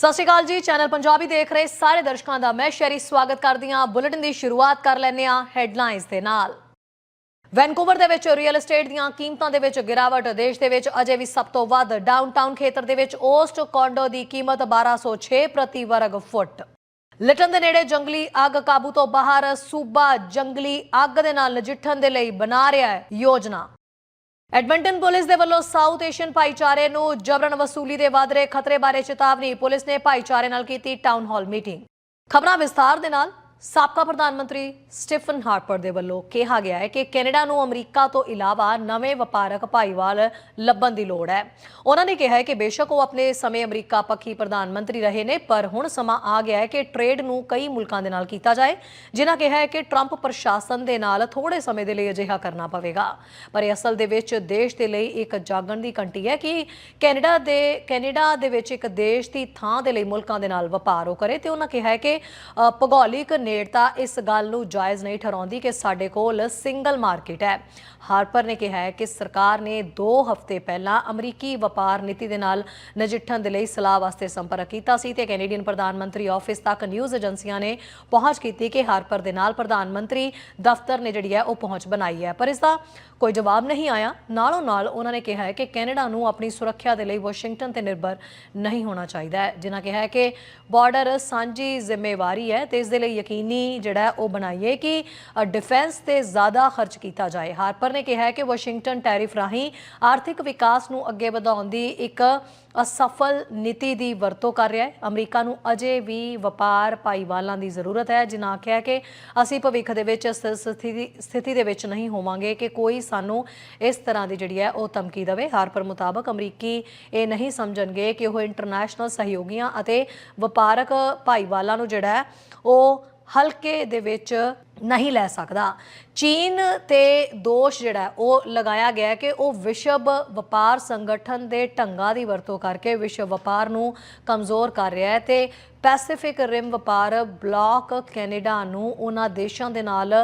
ਸਤਿ ਸ਼੍ਰੀ ਅਕਾਲ ਜੀ, ਚੈਨਲ ਪੰਜਾਬੀ ਦੇਖ ਰਹੇ ਸਾਰੇ ਦਰਸ਼ਕਾਂ ਦਾ ਮੈਂ ਸ਼ੈਰੀ ਸਵਾਗਤ ਕਰਦੀ ਹਾਂ। ਬੁਲੇਟਿਨ ਦੀ ਸ਼ੁਰੂਆਤ ਕਰ ਲੈਂਦੇ ਹਾਂ ਹੈਡਲਾਈਨਸ ਦੇ ਨਾਲ। ਵੈਨਕੂਵਰ ਦੇ ਵਿੱਚ ਰੀਅਲ ਏਸਟੇਟ ਦੀਆਂ ਕੀਮਤਾਂ ਦੇ ਵਿੱਚ ਗਿਰਾਵਟ, ਦੇਸ਼ ਦੇ ਵਿੱਚ ਅਜੇ ਵੀ ਸਭ ਤੋਂ ਵੱਧ ਡਾਊਨਟਾਊਨ ਖੇਤਰ ਦੇ ਵਿੱਚ ਓਸਟ ਕੌਂਡੋ ਦੀ ਕੀਮਤ 1206 ਪ੍ਰਤੀ ਵਰਗ ਫੁੱਟ। ਲਿਟਨ ਦੇ ਨੇੜੇ ਜੰਗਲੀ ਅੱਗ ਕਾਬੂ ਤੋਂ ਬਾਹਰ, ਸੂਬਾ ਜੰਗਲੀ ਅੱਗ ਦੇ ਨਾਲ ਨਜਿੱਠਣ ਦੇ ਲਈ ਬਣਾ ਰਿਹਾ ਹੈ ਯੋਜਨਾ। ਐਡਮਿੰਟਨ ਪੁਲਿਸ ਦੇ ਵੱਲੋਂ ਸਾਊਥ ਏਸ਼ੀਅਨ ਭਾਈਚਾਰੇ ਨੂੰ ਜਬਰਨ ਵਸੂਲੀ ਦੇ ਵਧ ਰਹੇ ਖਤਰੇ ਬਾਰੇ ਚੇਤਾਵਨੀ ਪੁਲਿਸ ਨੇ ਭਾਈਚਾਰੇ ਨਾਲ ਕੀਤੀ ਟਾਊਨ ਹਾਲ ਮੀਟਿੰਗ ਖਬਰਾਂ ਵਿਸਥਾਰ ਦੇ ਨਾਲ ਸਾਬਕਾ ਪ੍ਰਧਾਨ ਮੰਤਰੀ ਸਟੀਫਨ ਹਾਰਪਰ ਦੇ ਵੱਲੋਂ ਕਿਹਾ ਗਿਆ ਹੈ ਕਿ ਕੈਨੇਡਾ ਨੂੰ ਅਮਰੀਕਾ ਤੋਂ ਇਲਾਵਾ ਨਵੇਂ ਵਪਾਰਕ ਭਾਈਵਾਲ ਲੱਭਣ ਦੀ ਲੋੜ ਹੈ। ਉਹਨਾਂ ਨੇ ਕਿਹਾ ਹੈ ਕਿ ਬੇਸ਼ੱਕ ਉਹ ਆਪਣੇ ਸਮੇਂ ਅਮਰੀਕਾ ਪੱਖੀ ਪ੍ਰਧਾਨ ਮੰਤਰੀ ਰਹੇ ਨੇ, ਪਰ ਹੁਣ ਸਮਾਂ ਆ ਗਿਆ ਹੈ ਕਿ ਟ੍ਰੇਡ ਨੂੰ ਕਈ ਮੁਲਕਾਂ ਦੇ ਨਾਲ ਕੀਤਾ ਜਾਏ, ਜਿਨ੍ਹਾਂ ਕਿਹਾ ਹੈ ਕਿ ਟਰੰਪ ਪ੍ਰਸ਼ਾਸਨ ਦੇ ਨਾਲ ਥੋੜੇ ਸਮੇਂ ਦੇ ਲਈ ਅਜਿਹਾ ਕਰਨਾ ਪਵੇਗਾ। ਪਰ ਇਹ ਅਸਲ ਦੇ ਵਿੱਚ ਦੇਸ਼ ਦੇ ਲਈ ਇੱਕ ਜਾਗਣ ਦੀ ਘੰਟੀ ਹੈ ਕਿ ਕੈਨੇਡਾ ਦੇ ਕੈਨੇਡਾ ਦੇ ਵਿੱਚ ਇੱਕ ਦੇਸ਼ ਦੀ ਥਾਂ ਦੇ ਲਈ ਮੁਲਕਾਂ ਦੇ ਨਾਲ ਵਪਾਰ ਉਹ ਕਰੇ, ਤੇ ਉਹਨਾਂ ਕਿਹਾ ਹੈ ਕਿ ਭੂਗੋਲਿਕ ਨੇੜਤਾ ਇਸ ਗੱਲ ਨੂੰ ਜਾਇਜ਼ ਨਹੀਂ ਠਹਿਰਾਉਂਦੀ ਕਿ ਸਾਡੇ ਕੋਲ ਸਿੰਗਲ ਮਾਰਕੀਟ ਹੈ। ਹਾਰਪਰ ਨੇ ਕਿਹਾ ਹੈ ਕਿ ਸਰਕਾਰ ਨੇ 2 ਹਫ਼ਤੇ ਪਹਿਲਾਂ ਅਮਰੀਕੀ ਵਪਾਰ ਨੀਤੀ ਦੇ ਨਾਲ ਨਜਿੱਠਣ ਦੇ ਲਈ ਸਲਾਹ ਵਾਸਤੇ ਸੰਪਰਕ ਕੀਤਾ ਸੀ ਤੇ ਕੈਨੇਡੀਅਨ ਪ੍ਰਧਾਨ ਮੰਤਰੀ ਆਫਿਸ ਤੱਕ ਨਿਊਜ਼ ਏਜੰਸੀਆਂ ਨੇ ਪਹੁੰਚ ਕੀਤੀ ਕਿ ਹਾਰਪਰ ਦੇ ਨਾਲ ਪ੍ਰਧਾਨ ਮੰਤਰੀ ਦਫ਼ਤਰ ਨੇ ਜਿਹੜੀ ਹੈ ਉਹ ਪਹੁੰਚ ਬਣਾਈ ਹੈ। ਪਰ ਇਸ ਦਾ ਕੋਈ ਜਵਾਬ ਨਹੀਂ ਆਇਆ। ਨਾਲੋਂ ਨਾਲ ਉਹਨਾਂ ਨੇ ਕਿਹਾ ਹੈ ਕਿ ਕੈਨੇਡਾ ਨੂੰ ਆਪਣੀ ਸੁਰੱਖਿਆ ਦੇ ਲਈ ਵਾਸ਼ਿੰਗਟਨ ਤੇ ਨਿਰਭਰ ਨਹੀਂ ਹੋਣਾ ਚਾਹੀਦਾ ਹੈ। ਜਿਨ੍ਹਾਂ ਕਿਹਾ ਹੈ ਕਿ ਬਾਰਡਰ ਸਾਂਝੀ ਜ਼ਿੰਮੇਵਾਰੀ ਹੈ ਤੇ ਇਸ ਦੇ ਲਈ ਯਕੀਨੀ ਜਿਹੜਾ ਉਹ ਬਣਾਈਏ ਕਿ ਡਿਫੈਂਸ ਤੇ ਜ਼ਿਆਦਾ ਖਰਚ ਕੀਤਾ ਜਾਏ। ਹਾਰਪਰ ਨੇ ਕਿਹਾ ਹੈ ਕਿ ਵਾਸ਼ਿੰਗਟਨ ਟੈਰਿਫ ਰਾਹੀਂ ਆਰਥਿਕ ਵਿਕਾਸ ਨੂੰ ਅੱਗੇ ਵਧਾਉਣ ਦੀ ਇੱਕ ਅਸਫਲ ਨੀਤੀ ਦੀ ਵਰਤੋਂ ਕਰ ਰਿਹਾ ਹੈ। ਅਮਰੀਕਾ ਨੂੰ ਅਜੇ ਵੀ ਵਪਾਰ ਭਾਈਵਾਲਾਂ ਦੀ ਜ਼ਰੂਰਤ ਹੈ। ਜਿਨ੍ਹਾਂ ਆਖਿਆ ਕਿ ਅਸੀਂ ਭਵਿੱਖ ਦੇ ਵਿੱਚ ਇਸ ਸਥਿਤੀ ਸਥਿਤੀ ਦੇ ਵਿੱਚ ਨਹੀਂ ਹੋਵਾਂਗੇ ਕਿ ਕੋਈ ਸਾਨੂੰ ਇਸ ਤਰ੍ਹਾਂ ਦੀ ਜਿਹੜੀ ਹੈ ਉਹ ਧਮਕੀ ਦੇਵੇ। ਹਾਰਪਰ ਮੁਤਾਬਕ ਅਮਰੀਕੀ ਇਹ ਨਹੀਂ ਸਮਝਣਗੇ ਕਿ ਉਹ ਇੰਟਰਨੈਸ਼ਨਲ ਸਹਿਯੋਗੀਆਂ ਅਤੇ ਵਪਾਰਕ ਭਾਈਵਾਲਾਂ ਨੂੰ ਜਿਹੜਾ ਹੈ ਉਹ ਹਲਕੇ ਦੇ ਵਿੱਚ ਨਹੀਂ ਲੈ ਸਕਦਾ। ਚੀਨ ਤੇ ਦੋਸ਼ ਜਿਹੜਾ ਉਹ ਲਗਾਇਆ ਗਿਆ ਕਿ ਉਹ ਵਿਸ਼ਵ ਵਪਾਰ ਸੰਗਠਨ ਦੇ ਢੰਗਾਂ ਦੀ ਵਰਤੋਂ ਕਰਕੇ ਵਿਸ਼ਵ ਵਪਾਰ ਨੂੰ ਕਮਜ਼ੋਰ ਕਰ ਰਿਹਾ ਹੈ ਤੇ ਪੈਸੀਫਿਕ ਰਿਮ ਵਪਾਰ ਬਲਾਕ ਕੈਨੇਡਾ ਨੂੰ ਉਹਨਾਂ ਦੇਸ਼ਾਂ ਦੇ ਨਾਲ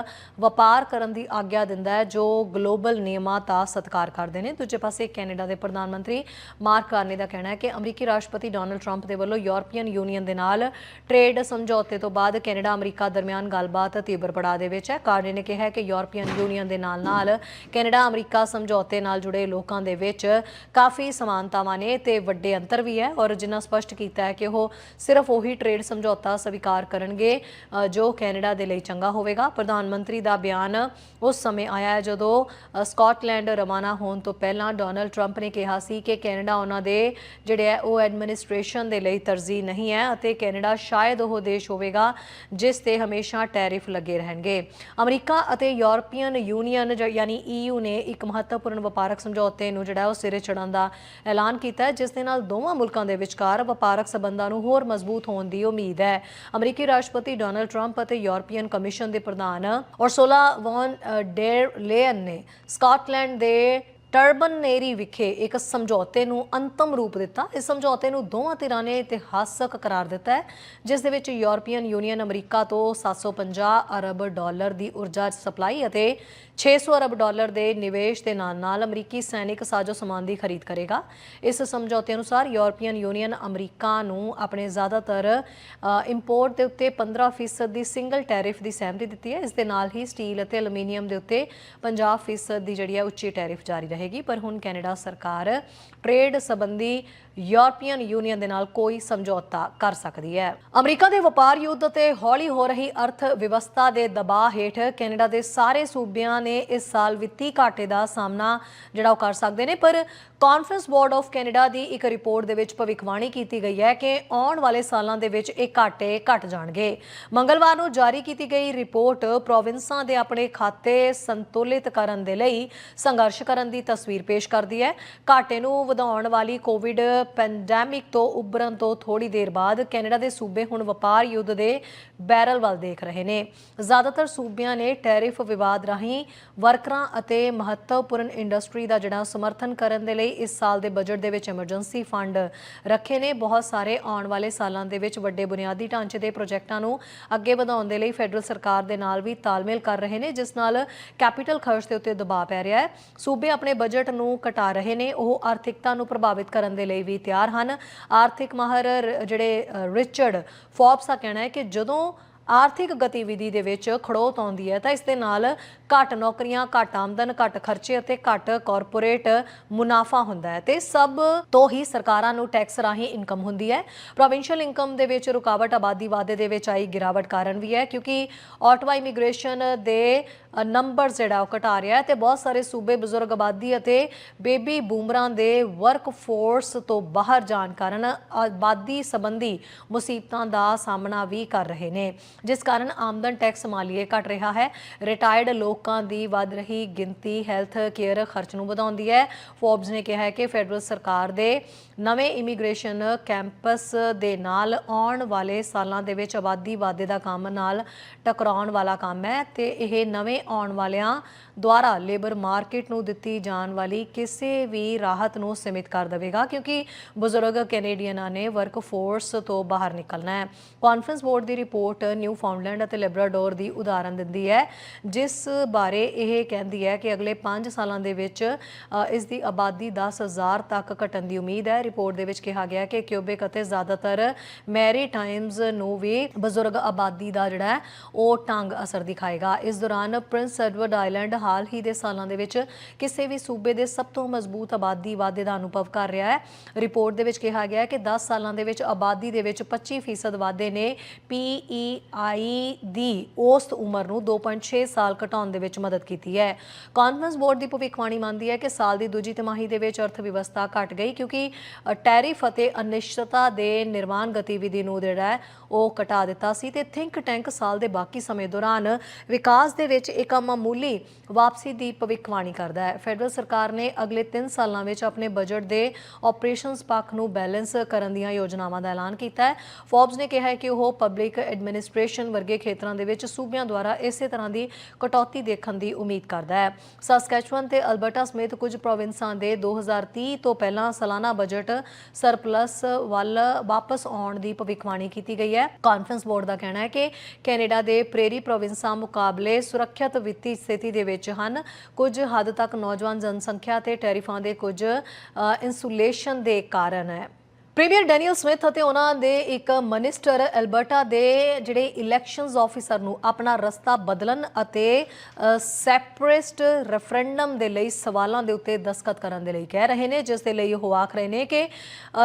ਵਪਾਰ ਕਰਨ ਦੀ ਆਗਿਆ ਦਿੰਦਾ ਹੈ, ਜੋ ਗਲੋਬਲ ਨਿਯਮਾਂ ਦਾ ਸਤਿਕਾਰ ਕਰਦੇ ਨੇ। ਦੂਜੇ ਪਾਸੇ ਕੈਨੇਡਾ ਦੇ ਪ੍ਰਧਾਨ ਮੰਤਰੀ ਮਾਰਕ ਕਾਰਨੀ ਦਾ ਕਹਿਣਾ ਹੈ ਕਿ ਅਮਰੀਕੀ ਰਾਸ਼ਟਰਪਤੀ ਡੋਨਲਡ ਟਰੰਪ ਦੇ ਵੱਲੋਂ ਯੂਰਪੀਅਨ ਯੂਨੀਅਨ ਦੇ ਨਾਲ ਟ੍ਰੇਡ ਸਮਝੌਤੇ ਤੋਂ ਬਾਅਦ ਕੈਨੇਡਾ ਅਮਰੀਕਾ ਦਰਮਿਆਨ ਗੱਲਬਾਤ ਤੀਬਰ ਪੜਾਅ ਦੇ ਵਿੱਚ ਹੈ। ਕਾਰਨੀ ਨੇ ਕਿਹਾ ਕਿ ਯੂਰਪੀਅਨ ਯੂਨੀਅਨ ਦੇ ਨਾਲ ਨਾਲ ਕੈਨੇਡਾ ਅਮਰੀਕਾ ਸਮਝੌਤੇ ਨਾਲ ਜੁੜੇ ਲੋਕਾਂ ਦੇ ਵਿੱਚ ਕਾਫੀ ਸਮਾਨਤਾਵਾਂ ਨੇ ਤੇ ਵੱਡੇ ਅੰਤਰ ਵੀ ਹੈ ਔਰ ਜਿਨ੍ਹਾਂ ਸਪਸ਼ਟ ਕੀਤਾ ਹੈ ਕਿ ਉਹ ਸਿਰਫ ਉਹੀ ਟ੍ਰੇਡ ਸਮਝੌਤਾ ਸਵੀਕਾਰ ਕਰਨਗੇ ਜੋ ਕੈਨੇਡਾ ਦੇ ਲਈ ਚੰਗਾ ਹੋਵੇਗਾ। ਪ੍ਰਧਾਨ ਮੰਤਰੀ ਦਾ ਬਿਆਨ ਉਸ ਸਮੇਂ ਆਇਆ ਹੈ ਜਦੋਂ ਅ, ਸਕਾਟਲੈਂਡ ਰਵਾਨਾ ਹੋਣ ਤੋਂ ਪਹਿਲਾਂ ਡੋਨਲਡ ਟਰੰਪ ਨੇ ਕਿਹਾ ਸੀ ਕਿ ਕੈਨੇਡਾ ਉਹਨਾਂ ਦੇ ਜਿਹੜੇ ਹੈ ਉਹ ਐਡਮਿਨਿਸਟ੍ਰੇਸ਼ਨ ਦੇ ਲਈ ਤਰਜੀਹ ਨਹੀਂ ਹੈ ਅਤੇ ਕੈਨੇਡਾ ਸ਼ਾਇਦ ਉਹ ਦੇਸ਼ ਹੋਵੇਗਾ ਜਿਸ ਤੇ ਹਮੇਸ਼ਾ ਟੈਰਿਫ ਲੱਗੇ ਰਹਿਣਗੇ ਅਮਰੀਕਾ ਅਤੇ ਯੂਰਪੀਅਨ ਯੂਨੀਅਨ ਯਾਨੀ EU ਨੇ ਇੱਕ ਮਹੱਤਵਪੂਰਨ ਵਪਾਰਕ ਸਮਝੌਤੇ ਨੂੰ ਜਿਹੜਾ ਉਹ ਸਿਰੇ ਚੜਨ ਦਾ ਐਲਾਨ ਕੀਤਾ ਹੈ, ਜਿਸ ਦੇ ਨਾਲ ਦੋਵਾਂ ਮੁਲਕਾਂ ਦੇ ਵਿਚਕਾਰ ਵਪਾਰਕ ਸਬੰਧਾਂ ਨੂੰ ਹੋਰ ਮਜ਼ਬੂਤ ਹੋਣ ਦੀ ਉਮੀਦ ਹੈ। ਅਮਰੀਕੀ ਰਾਸ਼ਟਰਪਤੀ ਡੋਨਲਡ ਟਰੰਪ ਅਤੇ ਯੂਰਪੀਅਨ ਕਮਿਸ਼ਨ ਦੇ ਪ੍ਰਧਾਨ ਉਰਸੂਲਾ ਵੌਨ ਡੇਰ ਲੇਅਨ ਨੇ ਸਕਾਟਲੈਂਡ ਦੇ ਟਰਬਨੇਰੀ ਵਿਖੇ ਇੱਕ ਸਮਝੌਤੇ ਨੂੰ ਅੰਤਮ ਰੂਪ ਦਿੱਤਾ। ਇਸ ਸਮਝੌਤੇ ਨੂੰ ਦੋਵਾਂ ਧਿਰਾਂ ਨੇ ਇਤਿਹਾਸਕ ਕਰਾਰ ਦਿੱਤਾ ਹੈ, ਜਿਸ ਦੇ ਵਿੱਚ ਯੂਰਪੀਅਨ ਯੂਨੀਅਨ ਅਮਰੀਕਾ ਤੋਂ 750 ਅਰਬ ਡਾਲਰ ਦੀ ਊਰਜਾ ਸਪਲਾਈ ਅਤੇ 600 ਅਰਬ ਡਾਲਰ ਦੇ ਨਿਵੇਸ਼ ਦੇ ਨਾਲ-ਨਾਲ ਅਮਰੀਕੀ ਸੈਨਿਕ ਸਾਜ਼ੋ ਸਮਾਨ ਦੀ ਖਰੀਦ ਕਰੇਗਾ। ਇਸ ਸਮਝੌਤੇ ਅਨੁਸਾਰ ਯੂਰਪੀਅਨ ਯੂਨੀਅਨ ਅਮਰੀਕਾ ਨੂੰ ਆਪਣੇ ਜ਼ਿਆਦਾਤਰ ਇੰਪੋਰਟ ਦੇ ਉੱਤੇ 15% ਦੀ ਸਿੰਗਲ ਟੈਰਿਫ ਦੀ ਸਹਿਮਤੀ ਦਿੱਤੀ ਹੈ। ਇਸ ਦੇ ਨਾਲ ਹੀ ਸਟੀਲ ਅਤੇ ਐਲੂਮੀਨੀਅਮ ਦੇ ਉੱਤੇ 50% ਦੀ ਜਿਹੜੀ ਹੈ ਉੱਚੀ ਟੈਰਿਫ ਜਾਰੀ ਰਹੇਗੀ। ਪਰ ਹੁਣ ਕੈਨੇਡਾ ਸਰਕਾਰ ਟ੍ਰੇਡ ਸੰਬੰਧੀ ਯੂਰਪੀਅਨ ਯੂਨੀਅਨ ਦੇ ਨਾਲ ਕੋਈ ਸਮਝੌਤਾ ਕਰ ਸਕਦੀ ਹੈ। ਅਮਰੀਕਾ ਦੇ ਵਪਾਰ ਯੁੱਧ ਅਤੇ ਹੌਲੀ ਹੋ ਰਹੀ ਅਰਥ ਵਿਵਸਥਾ ਦੇ ਦਬਾਅ ਹੇਠ ਕੈਨੇਡਾ ਦੇ ਸਾਰੇ ਸੂਬਿਆਂ ਨੇ ਇਸ ਸਾਲ ਵਿੱਤੀ ਘਾਟੇ ਦਾ ਸਾਹਮਣਾ ਜਿਹੜਾ ਉਹ ਕਰ ਸਕਦੇ ਨੇ, ਪਰ ਕਾਨਫਰੰਸ ਬੋਰਡ ਆਫ ਕੈਨੇਡਾ ਦੀ ਇੱਕ ਰਿਪੋਰਟ ਦੇ ਵਿੱਚ ਭਵਿੱਖਬਾਣੀ ਕੀਤੀ ਗਈ ਹੈ ਕਿ ਆਉਣ ਵਾਲੇ ਸਾਲਾਂ ਦੇ ਵਿੱਚ ਇਹ ਘਾਟੇ ਘਟ ਜਾਣਗੇ। ਮੰਗਲਵਾਰ ਨੂੰ ਜਾਰੀ ਕੀਤੀ ਗਈ ਰਿਪੋਰਟ ਪ੍ਰੋਵਿੰਸਾਂ ਦੇ ਆਪਣੇ ਖਾਤੇ ਸੰਤੁਲਿਤ ਕਰਨ ਦੇ ਲਈ ਸੰਘਰਸ਼ ਕਰਨ ਦੀ ਤਸਵੀਰ ਪੇਸ਼ ਕਰਦੀ ਹੈ। ਘਾਟੇ ਨੂੰ ਵਧਾਉਣ ਵਾਲੀ ਕੋਵਿਡ ਪੈਂਡੈਮਿਕ ਤੋਂ ਉੱਭਰਨ ਤੋਂ ਥੋੜੀ ਦੇਰ ਬਾਅਦ ਕੈਨੇਡਾ ਦੇ ਸੂਬੇ ਹੁਣ ਵਪਾਰ ਯੁੱਧ ਦੇ ਬੈਰਲ ਵੱਲ ਦੇਖ ਰਹੇ ਨੇ। ਜ਼ਿਆਦਾਤਰ ਸੂਬਿਆਂ ਨੇ ਟੈਰਿਫ ਵਿਵਾਦ ਰਾਹੀਂ ਵਰਕਰਾਂ ਅਤੇ ਮਹੱਤਵਪੂਰਨ ਇੰਡਸਟਰੀ ਦਾ ਜਿਹੜਾ ਸਮਰਥਨ ਕਰਨ ਦੇ ਲਈ ਇਸ ਸਾਲ ਦੇ ਬਜਟ ਦੇ ਵਿੱਚ ਐਮਰਜੈਂਸੀ ਫੰਡ ਰੱਖੇ ਨੇ। ਬਹੁਤ ਸਾਰੇ ਆਉਣ ਵਾਲੇ ਸਾਲਾਂ ਦੇ ਵਿੱਚ ਵੱਡੇ ਬੁਨਿਆਦੀ ਢਾਂਚੇ ਦੇ ਪ੍ਰੋਜੈਕਟਾਂ ਨੂੰ ਅੱਗੇ ਵਧਾਉਣ ਦੇ ਲਈ ਫੈਡਰਲ ਸਰਕਾਰ ਦੇ ਨਾਲ ਵੀ ਤਾਲਮੇਲ ਕਰ ਰਹੇ ਨੇ, ਜਿਸ ਨਾਲ ਕੈਪੀਟਲ ਖਰਚ ਦੇ ਉੱਤੇ ਦਬਾਅ ਪੈ ਰਿਹਾ ਹੈ। ਸੂਬੇ ਆਪਣੇ ਬਜਟ ਨੂੰ ਘਟਾ ਰਹੇ ਨੇ, ਉਹ ਆਰਥਿਕਤਾ ਨੂੰ ਪ੍ਰਭਾਵਿਤ ਕਰਨ ਦੇ ਲਈ ਵੀ ਤਿਆਰ ਹਨ। ਆਰਥਿਕ ਮਾਹਰ ਜਿਹੜੇ ਰਿਚਰਡ ਫੋਰਬਸ ਦਾ ਕਹਿਣਾ ਹੈ ਕਿ ਜਦੋਂ ਆਰਥਿਕ ਗਤੀਵਿਧੀ ਦੇ ਵਿੱਚ ਖੜੋਤ ਆਉਂਦੀ ਹੈ ਤਾਂ ਇਸ ਦੇ ਨਾਲ ਘੱਟ ਨੌਕਰੀਆਂ, ਘੱਟ ਆਮਦਨ, ਘੱਟ ਖਰਚੇ ਅਤੇ ਘੱਟ ਕਾਰਪੋਰੇਟ ਮੁਨਾਫਾ ਹੁੰਦਾ ਹੈ ਤੇ ਸਭ ਤੋਂ ਹੀ ਸਰਕਾਰਾਂ ਨੂੰ ਟੈਕਸ ਰਾਹੀਂ ਇਨਕਮ ਹੁੰਦੀ ਹੈ। ਪ੍ਰੋਵਿੰਸ਼ੀਅਲ ਇਨਕਮ ਦੇ ਵਿੱਚ ਰੁਕਾਵਟ, ਆਬਾਦੀ ਵਾਧੇ ਦੇ ਵਿੱਚ ਆਈ ਗਿਰਾਵਟ ਕਾਰਨ ਵੀ ਹੈ ਕਿਉਂਕਿ ਆਟਵਾ ਇਮੀਗ੍ਰੇਸ਼ਨ ਦੇ ਨੰਬਰ ਜਿਹੜਾ ਉਹ ਘਟਾ ਰਿਹਾ ਹੈ ਤੇ ਬਹੁਤ ਸਾਰੇ ਸੂਬੇ ਬਜ਼ੁਰਗ, ਆਬਾਦੀ ਅਤੇ ਬੇਬੀ ਬੂਮਰਾਂ ਦੇ ਵਰਕ ਫੋਰਸ ਤੋਂ ਬਾਹਰ ਜਾਣ ਕਾਰਨ ਆਬਾਦੀ ਸੰਬੰਧੀ ਮੁਸੀਬਤਾਂ ਦਾ ਸਾਹਮਣਾ ਵੀ ਕਰ ਰਹੇ ਨੇ। ਜਿਸ ਕਾਰਨ ਆਮਦਨ ਟੈਕਸ ਮਾਲੀਏ ਘਟ ਰਿਹਾ ਹੈ। ਰਿਟਾਇਰਡ ਲੋਕਾਂ ਦੀ ਵੱਧ ਰਹੀ ਗਿਣਤੀ ਹੈਲਥ ਕੇਅਰ ਖਰਚ ਨੂੰ ਵਧਾਉਂਦੀ ਹੈ। ਫੋਰਬਸ ਨੇ ਕਿਹਾ ਹੈ ਕਿ ਫੈਡਰਲ ਸਰਕਾਰ ਦੇ ਨਵੇਂ ਇਮੀਗ੍ਰੇਸ਼ਨ ਕੈਂਪਸ ਦੇ ਨਾਲ ਆਉਣ ਵਾਲੇ ਸਾਲਾਂ ਦੇ ਵਿੱਚ ਆਬਾਦੀ ਵਾਧੇ ਦਾ ਕੰਮ ਨਾਲ ਟਕਰਾਉਣ ਵਾਲਾ ਕੰਮ ਹੈ ਤੇ ਇਹ ਨਵੇਂ ਆਉਣ ਵਾਲਿਆਂ ਦੁਆਰਾ ਲੇਬਰ ਮਾਰਕੀਟ ਨੂੰ ਦਿੱਤੀ ਜਾਣ ਵਾਲੀ ਕਿਸੇ ਵੀ ਰਾਹਤ ਨੂੰ ਸੀਮਿਤ ਕਰ ਦੇਵੇਗਾ, ਕਿਉਂਕਿ ਬਜ਼ੁਰਗ ਕੈਨੇਡੀਅਨਾਂ ਨੇ ਵਰਕਫੋਰਸ ਤੋਂ ਬਾਹਰ ਨਿਕਲਣਾ ਹੈ। ਕਾਨਫਰੰਸ ਬੋਰਡ ਦੀ ਰਿਪੋਰਟ ਨਿਊ ਫਾਊਂਡਲੈਂਡ ਅਤੇ ਲੈਬਰਾਡੋਰ ਦੀ ਉਦਾਹਰਨ ਦਿੰਦੀ ਹੈ, ਜਿਸ ਬਾਰੇ ਇਹ ਕਹਿੰਦੀ ਹੈ ਕਿ ਅਗਲੇ 5 ਸਾਲਾਂ ਦੇ ਵਿੱਚ ਇਸ ਦੀ ਆਬਾਦੀ 10000 ਤੱਕ ਘਟਣ ਦੀ ਉਮੀਦ ਹੈ। ਰਿਪੋਰਟ ਦੇ ਵਿੱਚ ਕਿਹਾ ਗਿਆ ਹੈ ਕਿ ਕਿਊਬਿਕ ਅਤੇ ਜ਼ਿਆਦਾਤਰ ਮੈਰੀ ਟਾਈਮਜ਼ ਨੂੰ ਵੀ ਬਜ਼ੁਰਗ ਆਬਾਦੀ ਦਾ ਜਿਹੜਾ ਉਹ ਟੰਗ ਅਸਰ ਦਿਖਾਏਗਾ। ਇਸ ਦੌਰਾਨ ਪ੍ਰਿੰਸ ਐਡਵਰਡ ਆਈਲੈਂਡ ਹਾਲ ਹੀ ਦੇ ਸਾਲਾਂ ਦੇ ਵਿੱਚ ਕਿਸੇ ਵੀ ਸੂਬੇ ਦੇ ਸਭ ਤੋਂ ਮਜ਼ਬੂਤ ਆਬਾਦੀ ਵਾਧੇ ਦਾ ਅਨੁਭਵ ਕਰ ਰਿਹਾ ਹੈ। ਰਿਪੋਰਟ ਦੇ ਵਿੱਚ ਕਿਹਾ ਗਿਆ ਹੈ ਕਿ 10 ਸਾਲਾਂ ਦੇ ਵਿੱਚ ਆਬਾਦੀ ਦੇ ਵਿੱਚ 25% ਵਾਧੇ ਨੇ। ਪੀਈਆਈ ਦੀ ਔਸਤ ਉਮਰ ਨੂੰ 2.6 ਸਾਲ ਘਟਾਉਣ ਦੇ ਵਿੱਚ ਮਦਦ ਕੀਤੀ ਹੈ। ਕਾਨਫਰੰਸ ਬੋਰਡ ਦੀ ਭਵਿੱਖਬਾਣੀ ਮੰਨਦੀ ਹੈ ਕਿ ਸਾਲ ਦੀ ਦੂਜੀ ਤਿਮਾਹੀ ਦੇ ਵਿੱਚ ਅਰਥ ਵਿਵਸਥਾ ਘਟ ਗਈ ਕਿਉਂਕਿ ਟੈਰਿਫ ਅਤੇ ਅਨਿਸ਼ਚਿਤਤਾ ਦੇ ਨਿਰਮਾਣ ਗਤੀਵਿਧੀ ਨੂੰ ਜਿਹੜਾ ਹੈ, ਉਹ ਘਟਾ ਦਿੱਤਾ ਸੀ ਤੇ ਥਿੰਕ ਟੈਂਕ ਸਾਲ ਦੇ ਬਾਕੀ ਸਮੇਂ ਦੌਰਾਨ ਵਿਕਾਸ ਦੇ ਵਿੱਚ ਇੱਕ ਮਾਮੂਲੀ ਵਾਪਸੀ ਦੀ ਭਵਿੱਖਬਾਣੀ ਕਰਦਾ ਹੈ। ਫੈਡਰਲ ਸਰਕਾਰ ਨੇ ਅਗਲੇ 3 ਸਾਲਾਂ ਵਿੱਚ ਆਪਣੇ ਬਜਟ ਦੇ ਆਪਰੇਸ਼ਨਸ ਪੱਖ ਨੂੰ ਬੈਲੈਂਸ ਕਰਨ ਦੀਆਂ ਯੋਜਨਾਵਾਂ ਦਾ ਐਲਾਨ ਕੀਤਾ ਹੈ। ਫੋਰਬਸ ਨੇ ਕਿਹਾ ਹੈ ਕਿ ਉਹ ਪਬਲਿਕ ਐਡਮਿਨਿਸਟ੍ਰੇਸ਼ਨ ਵਰਗੇ ਖੇਤਰਾਂ ਦੇ ਵਿੱਚ ਸੂਬਿਆਂ ਦੁਆਰਾ ਇਸੇ ਤਰ੍ਹਾਂ ਦੀ ਕਟੌਤੀ ਦੇਖਣ ਦੀ ਉਮੀਦ ਕਰਦਾ ਹੈ। ਸਸਕੈਚੁਅਨ ਤੇ ਅਲਬਰਟਾ ਸਮੇਤ ਕੁਝ ਪ੍ਰੋਵਿੰਸਾਂ ਦੇ 2030 ਤੋਂ ਪਹਿਲਾਂ ਸਾਲਾਨਾ ਬਜਟ ਸਰਪਲਸ ਵੱਲ ਵਾਪਸ ਆਉਣ ਦੀ ਭਵਿੱਖਬਾਣੀ ਕੀਤੀ ਗਈ ਹੈ। ਕਾਨਫਰੰਸ ਬੋਰਡ ਦਾ ਕਹਿਣਾ ਹੈ ਕਿ ਕੈਨੇਡਾ ਦੇ ਪ੍ਰੇਰੀ ਪ੍ਰੋਵਿੰਸਾਂ ਮੁਕਾਬਲੇ ਸੁਰੱਖਿਅਤ ਵਿੱਤੀ ਸਥਿਤੀ ਦੇ ਵਿੱਚ ਹਨ। ਕੁਝ ਹੱਦ ਤੱਕ ਨੌਜਵਾਨ ਜਨਸੰਖਿਆ ਤੇ ਟੈਰਿਫਾਂ ਦੇ ਕੁਝ ਇਨਸੂਲੇਸ਼ਨ ਦੇ ਕਾਰਨ ਹੈ। ਪ੍ਰੀਮੀਅਰ ਡੈਨੀਅਲ ਸਮਿਥ ਅਤੇ ਉਹਨਾਂ ਦੇ ਇੱਕ ਮਨਿਸਟਰ ਐਲਬਰਟਾ ਦੇ ਜਿਹੜੇ ਇਲੈਕਸ਼ਨਸ ਆਫੀਸਰ ਨੂੰ ਆਪਣਾ ਰਸਤਾ ਬਦਲਣ ਅਤੇ ਸੈਪਰੇਸਟ ਰੈਫਰੈਂਡਮ ਦੇ ਲਈ ਸਵਾਲਾਂ ਦੇ ਉੱਤੇ ਦਸਖਤ ਕਰਨ ਦੇ ਲਈ ਕਹਿ ਰਹੇ ਨੇ ਜਿਸ ਦੇ ਲਈ ਉਹ ਆਖ ਰਹੇ ਨੇ ਕਿ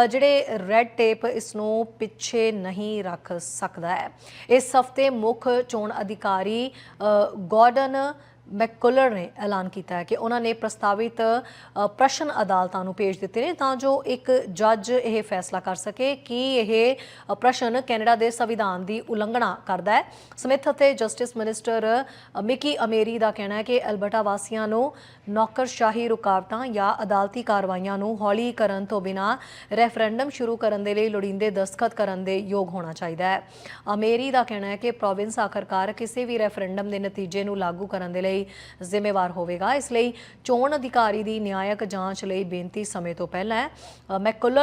ਜਿਹੜੇ ਰੈੱਡ ਟੇਪ ਇਸ ਨੂੰ ਪਿੱਛੇ ਨਹੀਂ ਰੱਖ ਸਕਦਾ ਹੈ। ਇਸ ਹਫ਼ਤੇ ਮੁੱਖ ਚੋਣ ਅਧਿਕਾਰੀ ਅ, ਗਾਰਡਨ ਮੈਕਕੁਲਰ ਨੇ ਐਲਾਨ ਕੀਤਾ ਹੈ ਕਿ ਉਹਨਾਂ ਨੇ ਪ੍ਰਸਤਾਵਿਤ ਪ੍ਰਸ਼ਨ ਅਦਾਲਤਾਂ ਨੂੰ ਭੇਜ ਦਿੱਤੇ ਨੇ ਤਾਂ ਜੋ ਇੱਕ ਜੱਜ ਇਹ ਫੈਸਲਾ ਕਰ ਸਕੇ ਕਿ ਇਹ ਪ੍ਰਸ਼ਨ ਕੈਨੇਡਾ ਦੇ ਸੰਵਿਧਾਨ ਦੀ ਉਲੰਘਣਾ ਕਰਦਾ ਹੈ। ਸਮਿਥ ਅਤੇ ਜਸਟਿਸ ਮਿਨਿਸਟਰ ਮਿਕੀ ਅਮੇਰੀ ਦਾ ਕਹਿਣਾ ਹੈ ਕਿ ਐਲਬਰਟਾ ਵਾਸੀਆਂ ਨੂੰ ਨੌਕਰਸ਼ਾਹੀ ਰੁਕਾਵਟਾਂ ਜਾਂ ਅਦਾਲਤੀ ਕਾਰਵਾਈਆਂ ਨੂੰ ਹੌਲੀ ਕਰਨ ਤੋਂ ਬਿਨਾਂ ਰੈਫਰੈਂਡਮ ਸ਼ੁਰੂ ਕਰਨ ਦੇ ਲਈ ਲੋੜੀਂਦੇ ਦਸਤਖਤ ਕਰਨ ਦੇ ਯੋਗ ਹੋਣਾ ਚਾਹੀਦਾ ਹੈ। ਅਮੇਰੀ ਦਾ ਕਹਿਣਾ ਹੈ ਕਿ ਪ੍ਰੋਵਿੰਸ ਆਖਰਕਾਰ ਕਿਸੇ ਵੀ ਰੈਫਰੈਂਡਮ ਦੇ ਨਤੀਜੇ ਨੂੰ ਲਾਗੂ ਕਰਨ ਦੇ ਲਈ ਜ਼ਿੰਮੇਵਾਰ ਹੋਵੇਗਾ। ਇਸ ਲਈ ਚੋਣ ਅਧਿਕਾਰੀ ਦੀ ਨਿਆਇਕ ਜਾਂਚ ਲਈ ਬੇਨਤੀ ਸਮੇਂ ਤੋਂ ਪਹਿਲਾਂ ਹੈ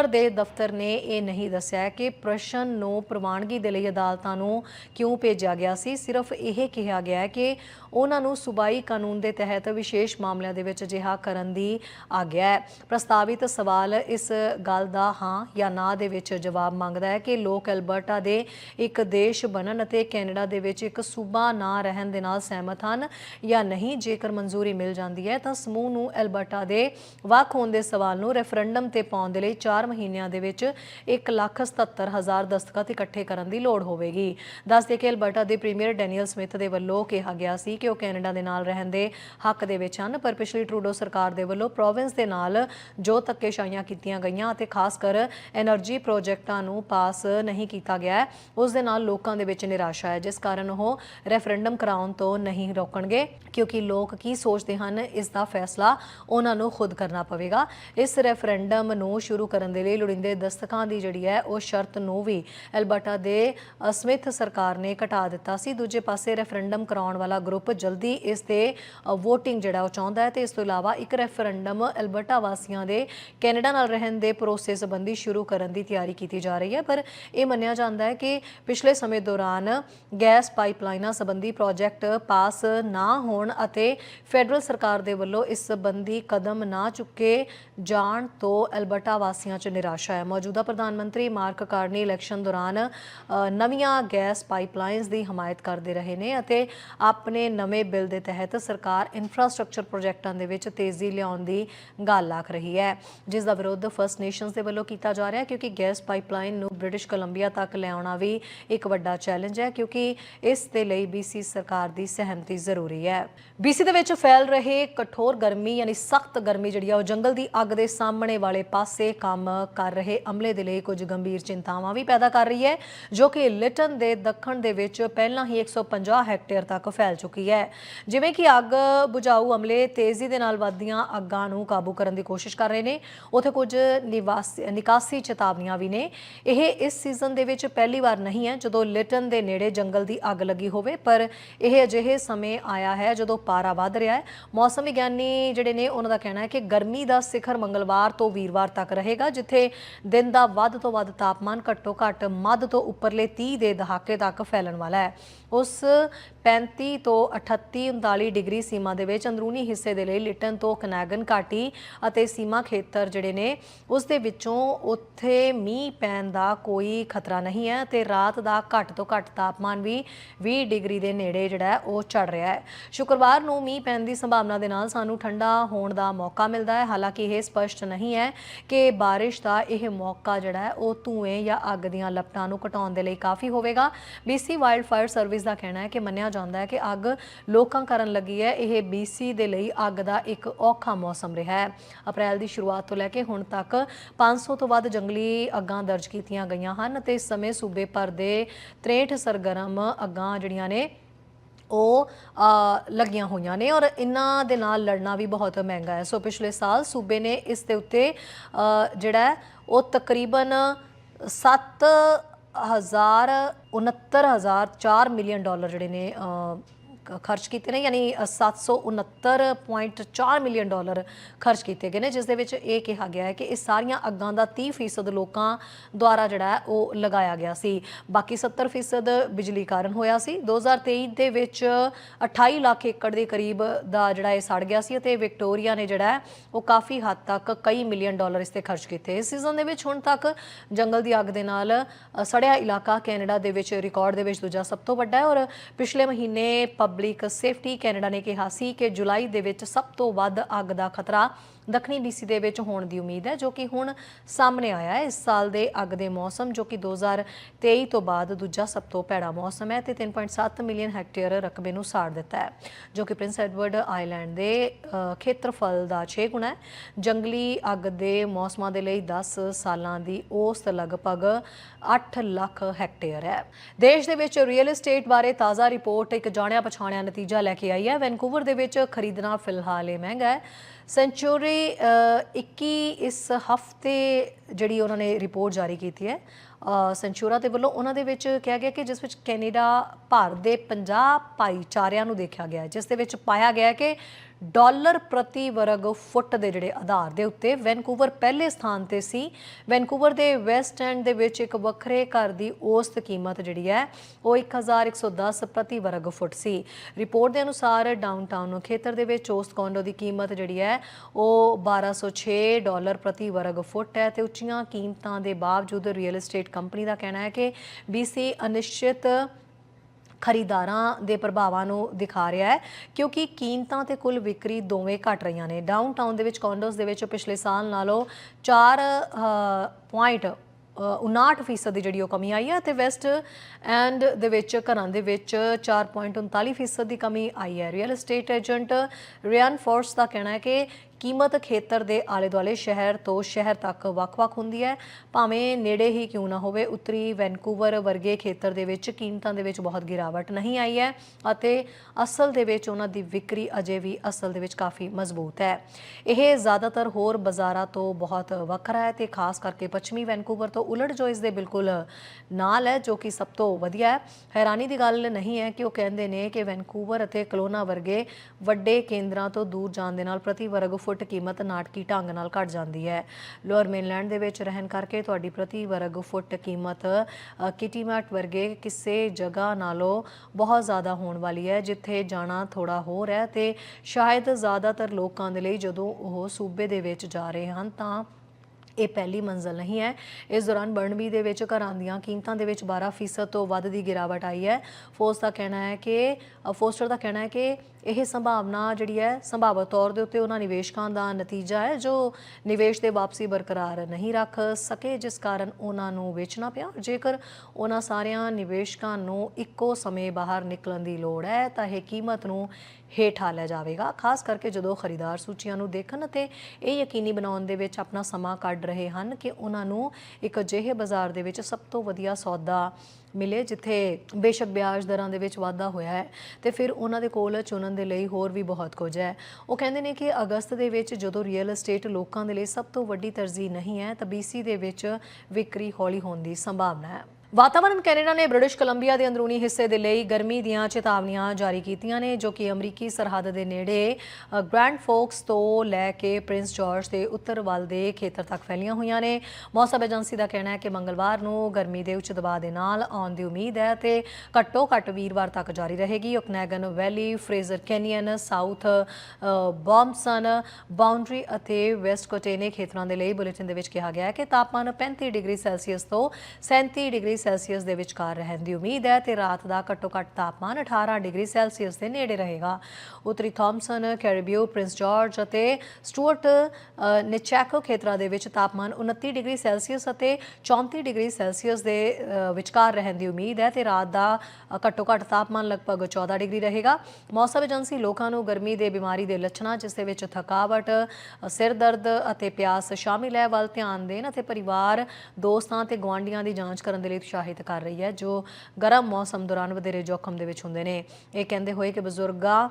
ਦੇ ਦਫ਼ਤਰ ਨੇ ਇਹ ਨਹੀਂ ਦੱਸਿਆ ਕਿ ਪ੍ਰਸ਼ਨ ਨੂੰ ਪ੍ਰਵਾਨਗੀ ਦੇ ਲਈ ਅਦਾਲਤਾਂ ਨੂੰ ਕਿਉਂ ਭੇਜਿਆ ਗਿਆ ਸੀ। ਸਿਰਫ ਇਹ ਕਿਹਾ ਗਿਆ ਕਿ ਉਹਨਾਂ ਨੂੰ ਸੂਬਾਈ ਕਾਨੂੰਨ ਦੇ ਤਹਿਤ ਵਿਸ਼ੇਸ਼ ਮਾਮਲਿਆਂ ਦੇ ਵਿੱਚ ਅਜਿਹਾ ਕਰਨ ਦੀ ਆਗਿਆ ਹੈ। ਪ੍ਰਸਤਾਵਿਤ ਸਵਾਲ ਇਸ ਗੱਲ ਦਾ ਹਾਂ ਜਾਂ ਨਾ ਦੇ ਵਿੱਚ ਜਵਾਬ ਮੰਗਦਾ ਹੈ ਕਿ ਲੋਕ ਐਲਬਰਟਾ ਦੇ ਇੱਕ ਦੇਸ਼ ਬਣਨ ਅਤੇ ਕੈਨੇਡਾ ਦੇ ਵਿੱਚ ਇੱਕ ਸੂਬਾ ਨਾ ਰਹਿਣ ਦੇ ਨਾਲ ਸਹਿਮਤ ਹਨ ਜਾਂ ਨਹੀਂ, ਜੇਕਰ ਮਨਜ਼ੂਰੀ ਮਿਲ ਜਾਂਦੀ ਹੈ, ਤਾਂ ਸਮੂਹ ਨੂੰ ਐਲਬਰਟਾ ਦੇ ਵੱਖ ਹੋਣ ਦੇ ਸਵਾਲ ਨੂੰ ਰੈਫਰੈਂਡਮ ਤੇ ਪਾਉਣ ਦੇ ਲਈ 4 ਮਹੀਨਿਆਂ ਦੇ ਵਿੱਚ 177000 ਦਸਤਖਤ ਇਕੱਠੇ ਕਰਨ ਦੀ ਲੋੜ ਹੋਵੇਗੀ। ਦੱਸ ਦੇ ਕਿ ਐਲਬਰਟਾ ਦੇ ਪ੍ਰੀਮੀਅਰ ਡੈਨੀਅਲ ਸਮਿਥ ਦੇ ਵੱਲੋਂ ਕਿਹਾ ਗਿਆ ਸੀ ਕਿ ਉਹ ਕੈਨੇਡਾ ਦੇ ਨਾਲ ਰਹਿਣ ਦੇ ਹੱਕ ਦੇ ਵਿੱਚ ਹਨ। ਪਰ ਪਿਛਲੀ ਟਰੂਡੋ ਸਰਕਾਰ ਦੇ ਵੱਲੋਂ ਪ੍ਰੋਵਿੰਸ ਦੇ ਨਾਲ ਜੋ ਤੱਕੇਸ਼ਾਹੀਆਂ ਕੀਤੀਆਂ ਗਈਆਂ ਅਤੇ ਖਾਸ ਕਰ એનર્ਜੀ ਪ੍ਰੋਜੈਕਟਾਂ ਨੂੰ ਪਾਸ ਨਹੀਂ ਕੀਤਾ ਗਿਆ ਉਸ ਦੇ ਨਾਲ ਲੋਕਾਂ ਦੇ ਵਿੱਚ ਨਿਰਾਸ਼ਾ ਹੈ, ਜਿਸ ਕਾਰਨ ਉਹ ਰੈਫਰੈਂਡਮ ਕਰਾਉਣ ਤੋਂ ਨਹੀਂ ਰੋਕਣਗੇ। ਕਿਉਂਕਿ ਲੋਕ ਕੀ ਸੋਚਦੇ ਹਨ, ਇਸ ਦਾ ਫੈਸਲਾ ਉਹਨਾਂ ਨੂੰ ਖੁਦ ਕਰਨਾ ਪਵੇਗਾ। ਇਸ ਰੈਫਰੈਂਡਮ ਨੂੰ ਸ਼ੁਰੂ ਕਰਨ ਦੇ ਲਈ ਲੋੜਿੰਦੇ ਦਸਤਕਾਂ ਦੀ ਜਿਹੜੀ ਹੈ, ਉਹ ਸ਼ਰਤ ਨੂੰ ਵੀ ਐਲਬਰਟਾ ਦੇ ਸਮਿਥ ਸਰਕਾਰ ਨੇ ਘਟਾ ਦਿੱਤਾ ਸੀ। ਦੂਜੇ ਪਾਸੇ ਰੈਫਰੈਂਡਮ ਕਰਾਉਣ ਵਾਲਾ ਗਰੁੱਪ ਜਲਦੀ ਇਸ ਤੇ VOTING ਜਿਹੜਾ ਉਹ ਚਾਹੁੰਦਾ ਹੈ ਤੇ ਇਸ ਤੋਂ ਇਲਾਵਾ ਇੱਕ ਰੈਫਰੈਂਡਮ ਅਲਬਰਟਾ ਵਾਸੀਆਂ ਦੇ ਕੈਨੇਡਾ ਨਾਲ ਰਹਿਣ ਦੇ ਭਰੋਸੇ ਸੰਬੰਧੀ ਸ਼ੁਰੂ ਕਰਨ ਦੀ ਤਿਆਰੀ ਕੀਤੀ ਜਾ ਰਹੀ ਹੈ। ਪਰ ਇਹ ਮੰਨਿਆ ਜਾਂਦਾ ਹੈ ਕਿ ਪਿਛਲੇ ਸਮੇਂ ਦੌਰਾਨ ਗੈਸ ਪਾਈਪਲਾਈਨਾਂ ਸੰਬੰਧੀ ਪ੍ਰੋਜੈਕਟ ਪਾਸ ਨਾ ਹੋਣ ਅਤੇ ਫੈਡਰਲ ਸਰਕਾਰ ਦੇ ਵੱਲੋਂ ਇਸ ਸੰਬੰਧੀ ਕਦਮ ਨਾ ਚੁੱਕੇ ਜਾਣ ਤੋਂ ਐਲਬਰਟਾ ਵਾਸੀਆਂ 'ਚ ਨਿਰਾਸ਼ਾ ਹੈ। ਮੌਜੂਦਾ ਪ੍ਰਧਾਨ ਮੰਤਰੀ ਮਾਰਕ ਕਾਰਨੀ ਇਲੈਕਸ਼ਨ ਦੌਰਾਨ ਨਵੀਆਂ ਗੈਸ ਪਾਈਪਲਾਈਨਸ ਦੀ ਹਮਾਇਤ ਕਰਦੇ ਰਹੇ ਨੇ ਅਤੇ ਆਪਣੇ ਨਵੇਂ ਬਿੱਲ ਦੇ ਤਹਿਤ ਸਰਕਾਰ ਇਨਫਰਾਸਟ੍ਰਕਚਰ ਪ੍ਰੋਜੈਕਟਾਂ ਦੇ ਵਿੱਚ ਤੇਜ਼ੀ ਲਿਆਉਣ ਦੀ ਗੱਲ ਆਖ ਰਹੀ ਹੈ। ਜਿਸ ਦਾ ਵਿਰੋਧ ਫਰਸਟ ਨੇਸ਼ਨਸ ਦੇ ਵੱਲੋਂ ਕੀਤਾ ਜਾ ਰਿਹਾ ਹੈ ਕਿਉਂਕਿ ਗੈਸ ਪਾਈਪਲਾਈਨ ਨੂੰ ਬ੍ਰਿਟਿਸ਼ ਕੋਲੰਬੀਆ ਤੱਕ ਲਿਆਉਣਾ ਵੀ ਇੱਕ ਵੱਡਾ ਚੈਲੰਜ ਹੈ ਕਿਉਂਕਿ ਇਸ ਦੇ ਲਈ BC ਸਰਕਾਰ ਦੀ ਸਹਿਮਤੀ ਜ਼ਰੂਰੀ ਹੈ। ਬੀਸੀ ਦੇ ਵਿੱਚ ਫੈਲ ਰਹੇ ਕਠੋਰ ਗਰਮੀ ਯਾਨੀ ਸਖਤ ਗਰਮੀ ਜਿਹੜੀ ਆ ਉਹ ਜੰਗਲ ਦੀ ਅੱਗ ਦੇ ਸਾਹਮਣੇ ਵਾਲੇ ਪਾਸੇ ਕੰਮ ਕਰ ਰਹੇ ਅਮਲੇ ਦੇ ਲਈ ਕੁਝ ਗੰਭੀਰ ਚਿੰਤਾਵਾਂ ਵੀ ਪੈਦਾ ਕਰ ਰਹੀ ਹੈ, ਜੋ ਕਿ ਲਿਟਨ ਦੇ ਦੱਖਣ ਦੇ ਵਿੱਚ ਪਹਿਲਾਂ ਹੀ 150 ਹੈਕਟੇਅਰ ਤੱਕ ਫੈਲ ਚੁੱਕੀ ਹੈ। ਜਿਵੇਂ ਕਿ ਅੱਗ ਬੁਝਾਊ ਅਮਲੇ ਤੇਜ਼ੀ ਦੇ ਨਾਲ ਵੱਧਦੀਆਂ ਅੱਗਾਂ ਨੂੰ ਕਾਬੂ ਕਰਨ ਦੀ ਕੋਸ਼ਿਸ਼ ਕਰ ਰਹੇ ਨੇ। ਉਥੇ ਕੁਝ ਨਿਵਾਸ ਨਿਕਾਸੀ ਚੇਤਾਵਨੀਆਂ ਵੀ ਨੇ। ਇਹ ਇਸ ਸੀਜ਼ਨ ਦੇ ਵਿੱਚ ਪਹਿਲੀ ਵਾਰ ਨਹੀਂ ਹੈ ਜਦੋਂ ਲਿਟਨ ਦੇ ਨੇੜੇ ਜੰਗਲ ਦੀ ਅੱਗ ਲੱਗੀ ਹੋਵੇ, ਪਰ ਇਹ ਅਜਿਹੇ ਸਮੇਂ ਆਇਆ ਹੈ ਜਦੋਂ ਪਾਰਾ ਵੱਧ ਰਿਹਾ ਹੈ। ਮੌਸਮ ਵਿਗਿਆਨੀ ਜਿਹੜੇ ਨੇ, ਉਹਨਾਂ ਦਾ ਕਹਿਣਾ ਹੈ ਕਿ ਗਰਮੀ ਦਾ ਸਿਖਰ ਮੰਗਲਵਾਰ ਤੋਂ ਵੀਰਵਾਰ ਤੱਕ ਰਹੇਗਾ, ਜਿੱਥੇ ਦਿਨ ਦਾ ਵੱਧ ਤੋਂ ਵੱਧ ਤਾਪਮਾਨ ਘੱਟੋ ਘੱਟ ਮੱਧ ਤੋਂ ਉੱਪਰਲੇ 30 ਦੇ ਦਹਾਕੇ ਤੱਕ ਫੈਲਣ ਵਾਲਾ ਹੈ। ਉਸ 35 ਤੋਂ 38 39 ਡਿਗਰੀ ਸੀਮਾ ਦੇ ਵਿੱਚ ਅੰਦਰੂਨੀ ਹਿੱਸੇ ਦੇ ਲਈ ਲਿਟਨ ਤੋਂ ਕਨੈਗਨ ਘਾਟੀ ਅਤੇ ਸੀਮਾ ਖੇਤਰ ਜਿਹੜੇ ਨੇ, ਉਸ ਦੇ ਵਿੱਚੋਂ ਉੱਥੇ ਮੀਂਹ ਪੈਣ ਦਾ ਕੋਈ ਖਤਰਾ ਨਹੀਂ ਹੈ ਤੇ ਰਾਤ ਦਾ ਘੱਟ ਤੋਂ ਘੱਟ ਤਾਪਮਾਨ ਵੀ 20 ਡਿਗਰੀ ਦੇ ਨੇੜੇ ਜਿਹੜਾ ਉਹ ਚੜ ਰਿਹਾ ਹੈ। ਸ਼ੁੱਕਰਵਾਰ ਨੂੰ ਮੀਂਹ ਪੈਣ ਦੀ ਸੰਭਾਵਨਾ ਦੇ ਨਾਲ ਸਾਨੂੰ ਠੰਡਾ ਹੋਣ ਦਾ ਮੌਕਾ ਮਿਲਦਾ ਹੈ। ਹਾਲਾਂਕਿ ਇਹ ਸਪਸ਼ਟ ਨਹੀਂ ਹੈ ਕਿ ਬਾਰਿਸ਼ ਦਾ ਇਹ ਮੌਕਾ ਜਿਹੜਾ ਹੈ, ਉਹ ਧੂਏ ਜਾਂ ਅੱਗ ਦੀਆਂ ਲਪਟਾਂ ਨੂੰ ਘਟਾਉਣ ਦੇ ਲਈ ਕਾਫੀ ਹੋਵੇਗਾ। BC ਵਾਈਲਡ ਫਾਇਰ ਸਰਵਿਸ ਦਾ ਕਹਿਣਾ ਹੈ ਕਿ ਮੰਨਿਆ ਜਾਂਦਾ ਹੈ ਕਿ ਅੱਗ ਲੋਕਾਂ ਕਰਨ ਲੱਗੀ ਹੈ। ਇਹ BC ਦੇ ਲਈ ਅੱਗ ਦਾ ਇੱਕ ਔਖਾ ਮੌਸਮ ਰਿਹਾ ਹੈ। ਅਪ੍ਰੈਲ ਦੀ ਸ਼ੁਰੂਆਤ ਤੋਂ ਲੈ ਕੇ ਹੁਣ ਤੱਕ 500 ਤੋਂ ਵੱਧ ਜੰਗਲੀ ਅੱਗਾਂ ਦਰਜ ਕੀਤੀਆਂ ਗਈਆਂ ਹਨ ਤੇ ਇਸ ਸਮੇਂ ਸੂਬੇ ਭਰ ਦੇ 63 ਸਰਗਰਮ ਅੱਗਾਂ ਜਿਹੜੀਆਂ ਨੇ ਉਹ ਅ, ਲੱਗੀਆਂ ਹੋਈਆਂ ਨੇ ਔਰ ਇਹਨਾਂ ਦੇ ਨਾਲ ਲੜਨਾ ਵੀ ਬਹੁਤ ਮਹਿੰਗਾ ਹੈ। ਸੋ ਪਿਛਲੇ ਸਾਲ ਸੂਬੇ ਨੇ ਇਸ ਦੇ ਉੱਤੇ ਅ, ਜਿਹੜਾ ਹੈ, ਉਹ ਤਕਰੀਬਨ 7 ਹਜ਼ਾਰ 69004 ਮਿਲੀਅਨ ਡਾਲਰ ਜਿਹੜੇ ਨੇ ਖਰਚ ਕੀਤੇ ਨੇ ਯਾਨੀ ਅ, 769.4 ਮਿਲੀਅਨ ਡਾਲਰ ਖਰਚ ਕੀਤੇ ਗਏ ਨੇ ਜਿਸ ਦੇ ਵਿੱਚ ਇਹ ਕਿਹਾ ਗਿਆ ਹੈ ਕਿ ਇਹ ਸਾਰੀਆਂ ਅੱਗਾਂ ਦਾ 30% ਲੋਕਾਂ ਦੁਆਰਾ ਜਿਹੜਾ ਉਹ ਲਗਾਇਆ ਗਿਆ ਸੀ। ਬਾਕੀ 70% ਬਿਜਲੀ ਕਾਰਨ ਹੋਇਆ ਸੀ। 2023 ਦੇ ਵਿੱਚ 28 ਲੱਖ ਏਕੜ ਦੇ ਕਰੀਬ ਦਾ ਜਿਹੜਾ ਇਹ ਸੜ ਗਿਆ ਸੀ ਅਤੇ ਵਿਕਟੋਰੀਆ ਨੇ ਜਿਹੜਾ ਉਹ ਕਾਫੀ ਹੱਦ ਤੱਕ ਕਈ ਮਿਲੀਅਨ ਡਾਲਰ ਇਸ ਤੇ ਖਰਚ ਕੀਤੇ। ਇਸ ਸੀਜ਼ਨ ਦੇ ਵਿੱਚ ਹੁਣ ਤੱਕ ਜੰਗਲ ਦੀ ਅੱਗ ਦੇ ਨਾਲ ਸੜਿਆ ਇਲਾਕਾ ਕੈਨੇਡਾ ਦੇ ਵਿੱਚ ਰਿਕਾਰਡ ਦੇ ਵਿੱਚ ਦੂਜਾ ਸਭ ਤੋਂ ਵੱਡਾ ਹੈ ਔਰ ਪਿਛਲੇ ਮਹੀਨੇ ਪਬ ਪਬਲਿਕ ਸੇਫਟੀ ਕੈਨੇਡਾ ਨੇ ਕਿਹਾ ਸੀ ਕਿ ਜੁਲਾਈ ਦੇ ਵਿੱਚ ਸਭ ਤੋਂ ਵੱਧ ਅੱਗ ਦਾ ਖਤਰਾ ਦੱਖਣੀ BC ਦੇ ਵਿੱਚ ਹੋਣ ਦੀ ਉਮੀਦ ਹੈ, ਜੋ ਕਿ ਹੁਣ ਸਾਹਮਣੇ ਆਇਆ ਹੈ। ਇਸ ਸਾਲ ਦੇ ਅੱਗ ਦੇ ਮੌਸਮ, ਜੋ ਕਿ 2023 ਤੋਂ ਬਾਅਦ ਦੂਜਾ ਸਭ ਤੋਂ ਭੈੜਾ ਮੌਸਮ ਹੈ, ਤੇ 3.7 ਮਿਲੀਅਨ ਹੈਕਟੇਅਰ ਰਕਬੇ ਨੂੰ ਸਾੜ ਦਿੱਤਾ ਹੈ, ਜੋ ਕਿ ਪ੍ਰਿੰਸ ਐਡਵਰਡ ਆਈਲੈਂਡ ਦੇ ਖੇਤਰਫਲ ਦਾ 6 ਗੁਣਾ ਹੈ। ਜੰਗਲੀ ਅੱਗ ਦੇ ਮੌਸਮਾਂ ਦੇ ਲਈ 10 ਸਾਲਾਂ ਦੀ ਔਸਤ ਲਗਭਗ 8 ਲੱਖ ਹੈਕਟੇਅਰ ਹੈ। ਦੇਸ਼ ਦੇ ਵਿੱਚ ਰੀਅਲ ਏਸਟੇਟ ਬਾਰੇ ਤਾਜ਼ਾ ਰਿਪੋਰਟ ਇੱਕ ਜਾਣਿਆ ਪਛਾਣਿਆ ਨਤੀਜਾ ਲੈ ਕੇ ਆਈ ਹੈ। ਵੈਨਕੂਵਰ ਦੇ ਵਿੱਚ ਖਰੀਦਣਾ ਫਿਲਹਾਲ ਇਹ ਮਹਿੰਗਾ ਹੈ। ਸੈਂਚੂਰੀ 21 ਇਸ ਹਫ਼ਤੇ ਜਿਹੜੀ ਉਹਨਾਂ ਨੇ ਰਿਪੋਰਟ ਜਾਰੀ ਕੀਤੀ ਹੈ ਅ, ਸੈਂਚੂਰਾ ਦੇ ਵੱਲੋਂ ਉਹਨਾਂ ਦੇ ਵਿੱਚ ਕਿਹਾ ਗਿਆ ਕਿ ਜਿਸ ਵਿੱਚ ਕੈਨੇਡਾ ਭਾਰਤ ਦੇ 50 ਭਾਈਚਾਰਿਆਂ ਨੂੰ ਦੇਖਿਆ ਗਿਆ ਜਿਸ ਦੇ ਵਿੱਚ ਪਾਇਆ ਗਿਆ ਕਿ ਡਾਲਰ ਪ੍ਰਤੀ ਵਰਗ ਫੁੱਟ ਦੇ ਜਿਹੜੇ ਆਧਾਰ ਦੇ ਉੱਤੇ ਵੈਨਕੂਵਰ ਪਹਿਲੇ ਸਥਾਨ ਤੇ ਸੀ। ਵੈਨਕੂਵਰ ਦੇ ਵੈਸਟ ਐਂਡ ਦੇ ਵਿੱਚ ਇੱਕ ਵੱਖਰੇ ਘਰ ਦੀ ਔਸਤ ਕੀਮਤ ਜਿਹੜੀ ਹੈ, ਉਹ 1110 ਪ੍ਰਤੀ ਵਰਗ ਫੁੱਟ ਸੀ। ਰਿਪੋਰਟ ਦੇ ਅਨੁਸਾਰ ਡਾਊਨਟਾਊਨ ਖੇਤਰ ਦੇ ਵਿੱਚ ਔਸਤ ਕੌਂਡੋ ਦੀ ਕੀਮਤ ਜਿਹੜੀ ਹੈ, ਉਹ 1206 ਡਾਲਰ ਪ੍ਰਤੀ ਵਰਗ ਫੁੱਟ ਹੈ ਤੇ ਉੱਚੀਆਂ ਕੀਮਤਾਂ ਦੇ ਬਾਵਜੂਦ ਰੀਅਲ ਏਸਟੇਟ ਕੰਪਨੀ ਦਾ ਕਹਿਣਾ ਹੈ ਕਿ BC ਅਨਿਸ਼ਚਿਤ ਖਰੀਦਾਰਾਂ ਦੇ ਪ੍ਰਭਾਵਾਂ ਨੂੰ ਦਿਖਾ ਰਿਹਾ ਹੈ, ਕਿਉਂਕਿ ਕੀਮਤਾਂ ਤੇ ਕੁੱਲ ਵਿਕਰੀ ਦੋਵੇਂ ਘਟ ਰਹੀਆਂ ਨੇ। ਡਾਊਨਟਾਊਨ ਦੇ ਵਿੱਚ ਕੌਂਡੋਸ ਦੇ ਵਿੱਚ ਪਿਛਲੇ ਸਾਲ ਨਾਲੋਂ 4 ਪੁਆਇੰਟ 59% ਦੀ ਜਿਹੜੀ ਉਹ ਕਮੀ ਆਈ ਹੈ ਤੇ ਵੈਸਟ ਐਂਡ ਦੇ ਵਿੱਚ, ਘਰਾਂ ਦੇ ਵਿੱਚ 4.39% ਦੀ ਕਮੀ ਆਈ ਹੈ। Real estate agent Ryan Force ਦਾ ਕਹਿਣਾ ਹੈ ਕਿ ਕੀਮਤ ਖੇਤਰ ਦੇ ਆਲੇ ਦੁਆਲੇ ਸ਼ਹਿਰ ਤੋਂ ਸ਼ਹਿਰ ਤੱਕ ਵੱਖ-ਵੱਖ ਹੁੰਦੀ ਹੈ। ਭਾਵੇਂ ਨੇੜੇ ਹੀ ਕਿਉਂ ਨਾ ਹੋਵੇ, ਉੱਤਰੀ ਵੈਨਕੂਵਰ ਵਰਗੇ ਖੇਤਰ ਦੇ ਵਿੱਚ ਕੀਮਤਾਂ ਦੇ ਵਿੱਚ ਬਹੁਤ ਗਿਰਾਵਟ ਨਹੀਂ ਆਈ ਹੈ ਅਤੇ ਅਸਲ ਦੇ ਵਿੱਚ ਉਹਨਾਂ ਦੀ ਵਿਕਰੀ ਅਜੇ ਵੀ ਅਸਲ ਦੇ ਵਿੱਚ ਕਾਫੀ ਮਜ਼ਬੂਤ ਹੈ। ਇਹ ਜ਼ਿਆਦਾਤਰ ਹੋਰ ਬਾਜ਼ਾਰਾਂ ਤੋਂ ਬਹੁਤ ਵੱਖਰਾ ਹੈ ਤੇ ਖਾਸ ਕਰਕੇ ਪੱਛਮੀ ਵੈਨਕੂਵਰ ਤੋਂ ਉਲਟ ਜੋ ਇਸ ਦੇ ਬਿਲਕੁਲ ਨਾਲ ਹੈ, ਜੋ ਕਿ ਸਭ ਤੋਂ ਵਧੀਆ ਹੈ। ਹੈਰਾਨੀ ਦੀ ਗੱਲ ਨਹੀਂ ਹੈ ਕਿ ਉਹ ਕਹਿੰਦੇ ਨੇ ਕਿ ਵੈਨਕੂਵਰ ਅਤੇ ਕਲੋਨਾ ਵਰਗੇ ਵੱਡੇ ਕੇਂਦਰਾਂ ਤੋਂ ਦੂਰ ਜਾਣ ਦੇ ਨਾਲ ਪ੍ਰਤੀ ਵਰਗ ਫੁੱਟ ਕੀਮਤ ਨਾਟਕੀ ਢੰਗ ਨਾਲ ਘਟ ਜਾਂਦੀ ਹੈ। ਲੋਅਰ ਮੇਨਲੈਂਡ ਦੇ ਵਿੱਚ ਰਹਿਣ ਕਰਕੇ ਤੁਹਾਡੀ ਪ੍ਰਤੀ ਵਰਗ ਫੁੱਟ ਕੀਮਤ ਅ, ਕਿਟੀਮੈਟ ਵਰਗੇ ਕਿਸੇ ਜਗ੍ਹਾ ਨਾਲੋਂ ਬਹੁਤ ਜ਼ਿਆਦਾ ਹੋਣ ਵਾਲੀ ਹੈ ਜਿੱਥੇ ਜਾਣਾ ਥੋੜਾ ਹੋਰ ਹੈ ਤੇ ਸ਼ਾਇਦ ਜ਼ਿਆਦਾਤਰ ਲੋਕਾਂ ਦੇ ਲਈ ਜਦੋਂ ਉਹ ਸੂਬੇ ਦੇ ਵਿੱਚ ਜਾ ਰਹੇ ਹਨ ਤਾਂ ਇਹ ਪਹਿਲੀ ਮੰਜ਼ਲ ਨਹੀਂ ਹੈ। ਇਸ ਦੌਰਾਨ ਬਰਨਬੀ ਦੇ ਵਿੱਚ ਘਰਾਂ ਦੀਆਂ ਕੀਮਤਾਂ ਦੇ ਵਿੱਚ 12% ਤੋਂ ਵੱਧ ਦੀ ਗਿਰਾਵਟ ਆਈ ਹੈ। ਫੋਰਸ ਦਾ ਕਹਿਣਾ ਹੈ ਕਿ ਫੋਸਟਰ ਦਾ ਕਹਿਣਾ ਹੈ ਕਿ ਇਹ ਸੰਭਾਵਨਾ ਜਿਹੜੀ ਹੈ ਸੰਭਾਵਤ ਤੌਰ ਦੇ ਉੱਤੇ ਉਹਨਾਂ ਨਿਵੇਸ਼ਕਾਂ ਦਾ ਨਤੀਜਾ ਹੈ, ਜੋ ਨਿਵੇਸ਼ ਦੇ ਵਾਪਸੀ ਬਰਕਰਾਰ ਨਹੀਂ ਰੱਖ ਸਕੇ, ਜਿਸ ਕਾਰਨ ਉਹਨਾਂ ਨੂੰ ਵੇਚਣਾ ਪਿਆ। ਜੇਕਰ ਉਹਨਾਂ ਸਾਰਿਆਂ ਨਿਵੇਸ਼ਕਾਂ ਨੂੰ ਇੱਕੋ ਸਮੇਂ ਬਾਹਰ ਨਿਕਲਣ ਦੀ ਲੋੜ ਹੈ, ਤਾਂ ਇਹ ਕੀਮਤ ਨੂੰ ਹੇਠਾਂ ਲਿਆ ਜਾਵੇਗਾ। ਖਾਸ ਕਰਕੇ ਜਦੋਂ ਖਰੀਦਾਰ ਸੂਚੀਆਂ ਨੂੰ ਦੇਖਣ ਅਤੇ ਇਹ ਯਕੀਨੀ ਬਣਾਉਣ ਦੇ ਵਿੱਚ ਆਪਣਾ ਸਮਾਂ ਕੱਢ ਰਹੇ ਹਨ ਕਿ ਉਹਨਾਂ ਨੂੰ ਇੱਕ ਅਜਿਹੇ ਬਾਜ਼ਾਰ ਦੇ ਵਿੱਚ ਸਭ ਤੋਂ ਵਧੀਆ ਸੌਦਾ ਮਿਲੇ, ਜਿੱਥੇ ਬੇਸ਼ੱਕ ਵਿਆਜ ਦਰਾਂ ਦੇ ਵਿੱਚ ਵਾਧਾ ਹੋਇਆ ਹੈ ਤੇ ਫਿਰ ਉਹਨਾਂ ਦੇ ਕੋਲ ਚੁਣਨ ਦੇ ਲਈ ਹੋਰ ਵੀ ਬਹੁਤ ਕੁਝ ਹੈ। ਉਹ ਕਹਿੰਦੇ ਨੇ ਕਿ ਅਗਸਤ ਦੇ ਵਿੱਚ ਜਦੋਂ ਰੀਅਲ ਏਸਟੇਟ ਲੋਕਾਂ ਦੇ ਲਈ ਸਭ ਤੋਂ ਵੱਡੀ ਤਰਜੀਹ ਨਹੀਂ ਹੈ, ਤਾਂ BC ਦੇ ਵਿੱਚ ਵਿਕਰੀ ਹੌਲੀ ਹੋਣ ਦੀ ਸੰਭਾਵਨਾ ਹੈ। ਵਾਤਾਵਰਣ ਕੈਨੇਡਾ ਨੇ ਬ੍ਰਿਟਿਸ਼ ਕੋਲੰਬੀਆ ਦੇ ਅੰਦਰੂਨੀ ਹਿੱਸੇ ਦੇ ਲਈ ਗਰਮੀ ਦੀਆਂ ਚੇਤਾਵਨੀਆਂ ਜਾਰੀ ਕੀਤੀਆਂ ਨੇ, ਜੋ ਕਿ ਅਮਰੀਕੀ ਸਰਹੱਦ ਦੇ ਨੇੜੇ ਗ੍ਰੈਂਡ ਫੋਕਸ ਤੋਂ ਲੈ ਕੇ ਪ੍ਰਿੰਸ ਜਾਰਜ ਦੇ ਉੱਤਰ ਵੱਲ ਦੇ ਖੇਤਰ ਤੱਕ ਫੈਲੀਆਂ ਹੋਈਆਂ ਨੇ। ਮੌਸਮ ਏਜੰਸੀ ਦਾ ਕਹਿਣਾ ਹੈ ਕਿ ਮੰਗਲਵਾਰ ਨੂੰ ਗਰਮੀ ਦੇ ਉੱਚ ਦਬਾਅ ਦੇ ਨਾਲ ਆਉਣ ਦੀ ਉਮੀਦ ਹੈ ਤੇ ਘੱਟੋ ਘੱਟ ਵੀਰਵਾਰ ਤੱਕ ਜਾਰੀ ਰਹੇਗੀ। Okanagan Valley, Fraser Canyon South Thompson, Boundary ਅਤੇ ਵੈਸਟ ਕੋਟੇਨੇ ਖੇਤਰਾਂ ਦੇ ਲਈ ਬੁਲੇਟਿਨ ਦੇ ਵਿੱਚ ਕਿਹਾ ਗਿਆ ਹੈ ਕਿ ਤਾਪਮਾਨ 35 ਡਿਗਰੀ ਸੈਲਸੀਅਸ ਤੋਂ 37 ਡਿਗਰੀ ਸੈਲਸੀਅਸ ਦੇ ਵਿਚਕਾਰ ਰਹਿਣ ਦੀ ਉਮੀਦ ਹੈ ਤੇ ਰਾਤ ਦਾ ਘੱਟੋ ਘੱਟ ਤਾਪਮਾਨ 18 ਡਿਗਰੀ ਸੈਲਸੀਅਸ ਦੇ ਨੇੜੇ ਰਹੇਗਾ। ਉੱਤਰੀ ਥਾਮਸਨ, ਕੈਰੀਬੀਓ, ਪ੍ਰਿੰਸ ਜਾਰਜ ਅਤੇ ਸਟੂਅਰਟ ਨਿਚੈਕੋ ਖੇਤਰਾਂ ਦੇ ਵਿੱਚ ਤਾਪਮਾਨ 29 ਡਿਗਰੀ ਸੈਲਸੀਅਸ ਅਤੇ 34 ਡਿਗਰੀ ਸੈਲਸੀਅਸ ਦੇ ਵਿਚਕਾਰ ਰਹਿਣ ਦੀ ਉਮੀਦ ਹੈ ਤੇ ਰਾਤ ਦਾ ਘੱਟੋ ਘੱਟ ਤਾਪਮਾਨ ਲਗਭਗ 14 ਡਿਗਰੀ ਰਹੇਗਾ। ਮੌਸਮ ਏਜੰਸੀ ਲੋਕਾਂ ਨੂੰ ਗਰਮੀ ਦੇ ਬਿਮਾਰੀ ਦੇ ਲੱਛਣਾਂ, ਜਿਸ ਦੇ ਵਿੱਚ ਥਕਾਵਟ ਸਿਰ ਦਰਦ ਅਤੇ ਪਿਆਸ ਸ਼ਾਮਿਲ ਹੈ ਵੱਲ ਧਿਆਨ ਦੇਣ ਅਤੇ ਪਰਿਵਾਰ, ਦੋਸਤਾਂ ਤੇ ਗੁਆਂਢੀਆਂ ਦੀ ਜਾਂਚ ਕਰਨ ਦੇ ਲਈ ਉਤਸ਼ਾਹਿਤ ਕਰ ਰਹੀ ਹੈ, ਜੋ ਗਰਮ ਮੌਸਮ ਦੌਰਾਨ ਵਧੇਰੇ ਜੋਖਮ ਦੇ ਵਿੱਚ ਹੁੰਦੇ ਨੇ। ਇਹ ਕਹਿੰਦੇ ਹੋਏ ਕਿ ਬਜ਼ੁਰਗਾਂ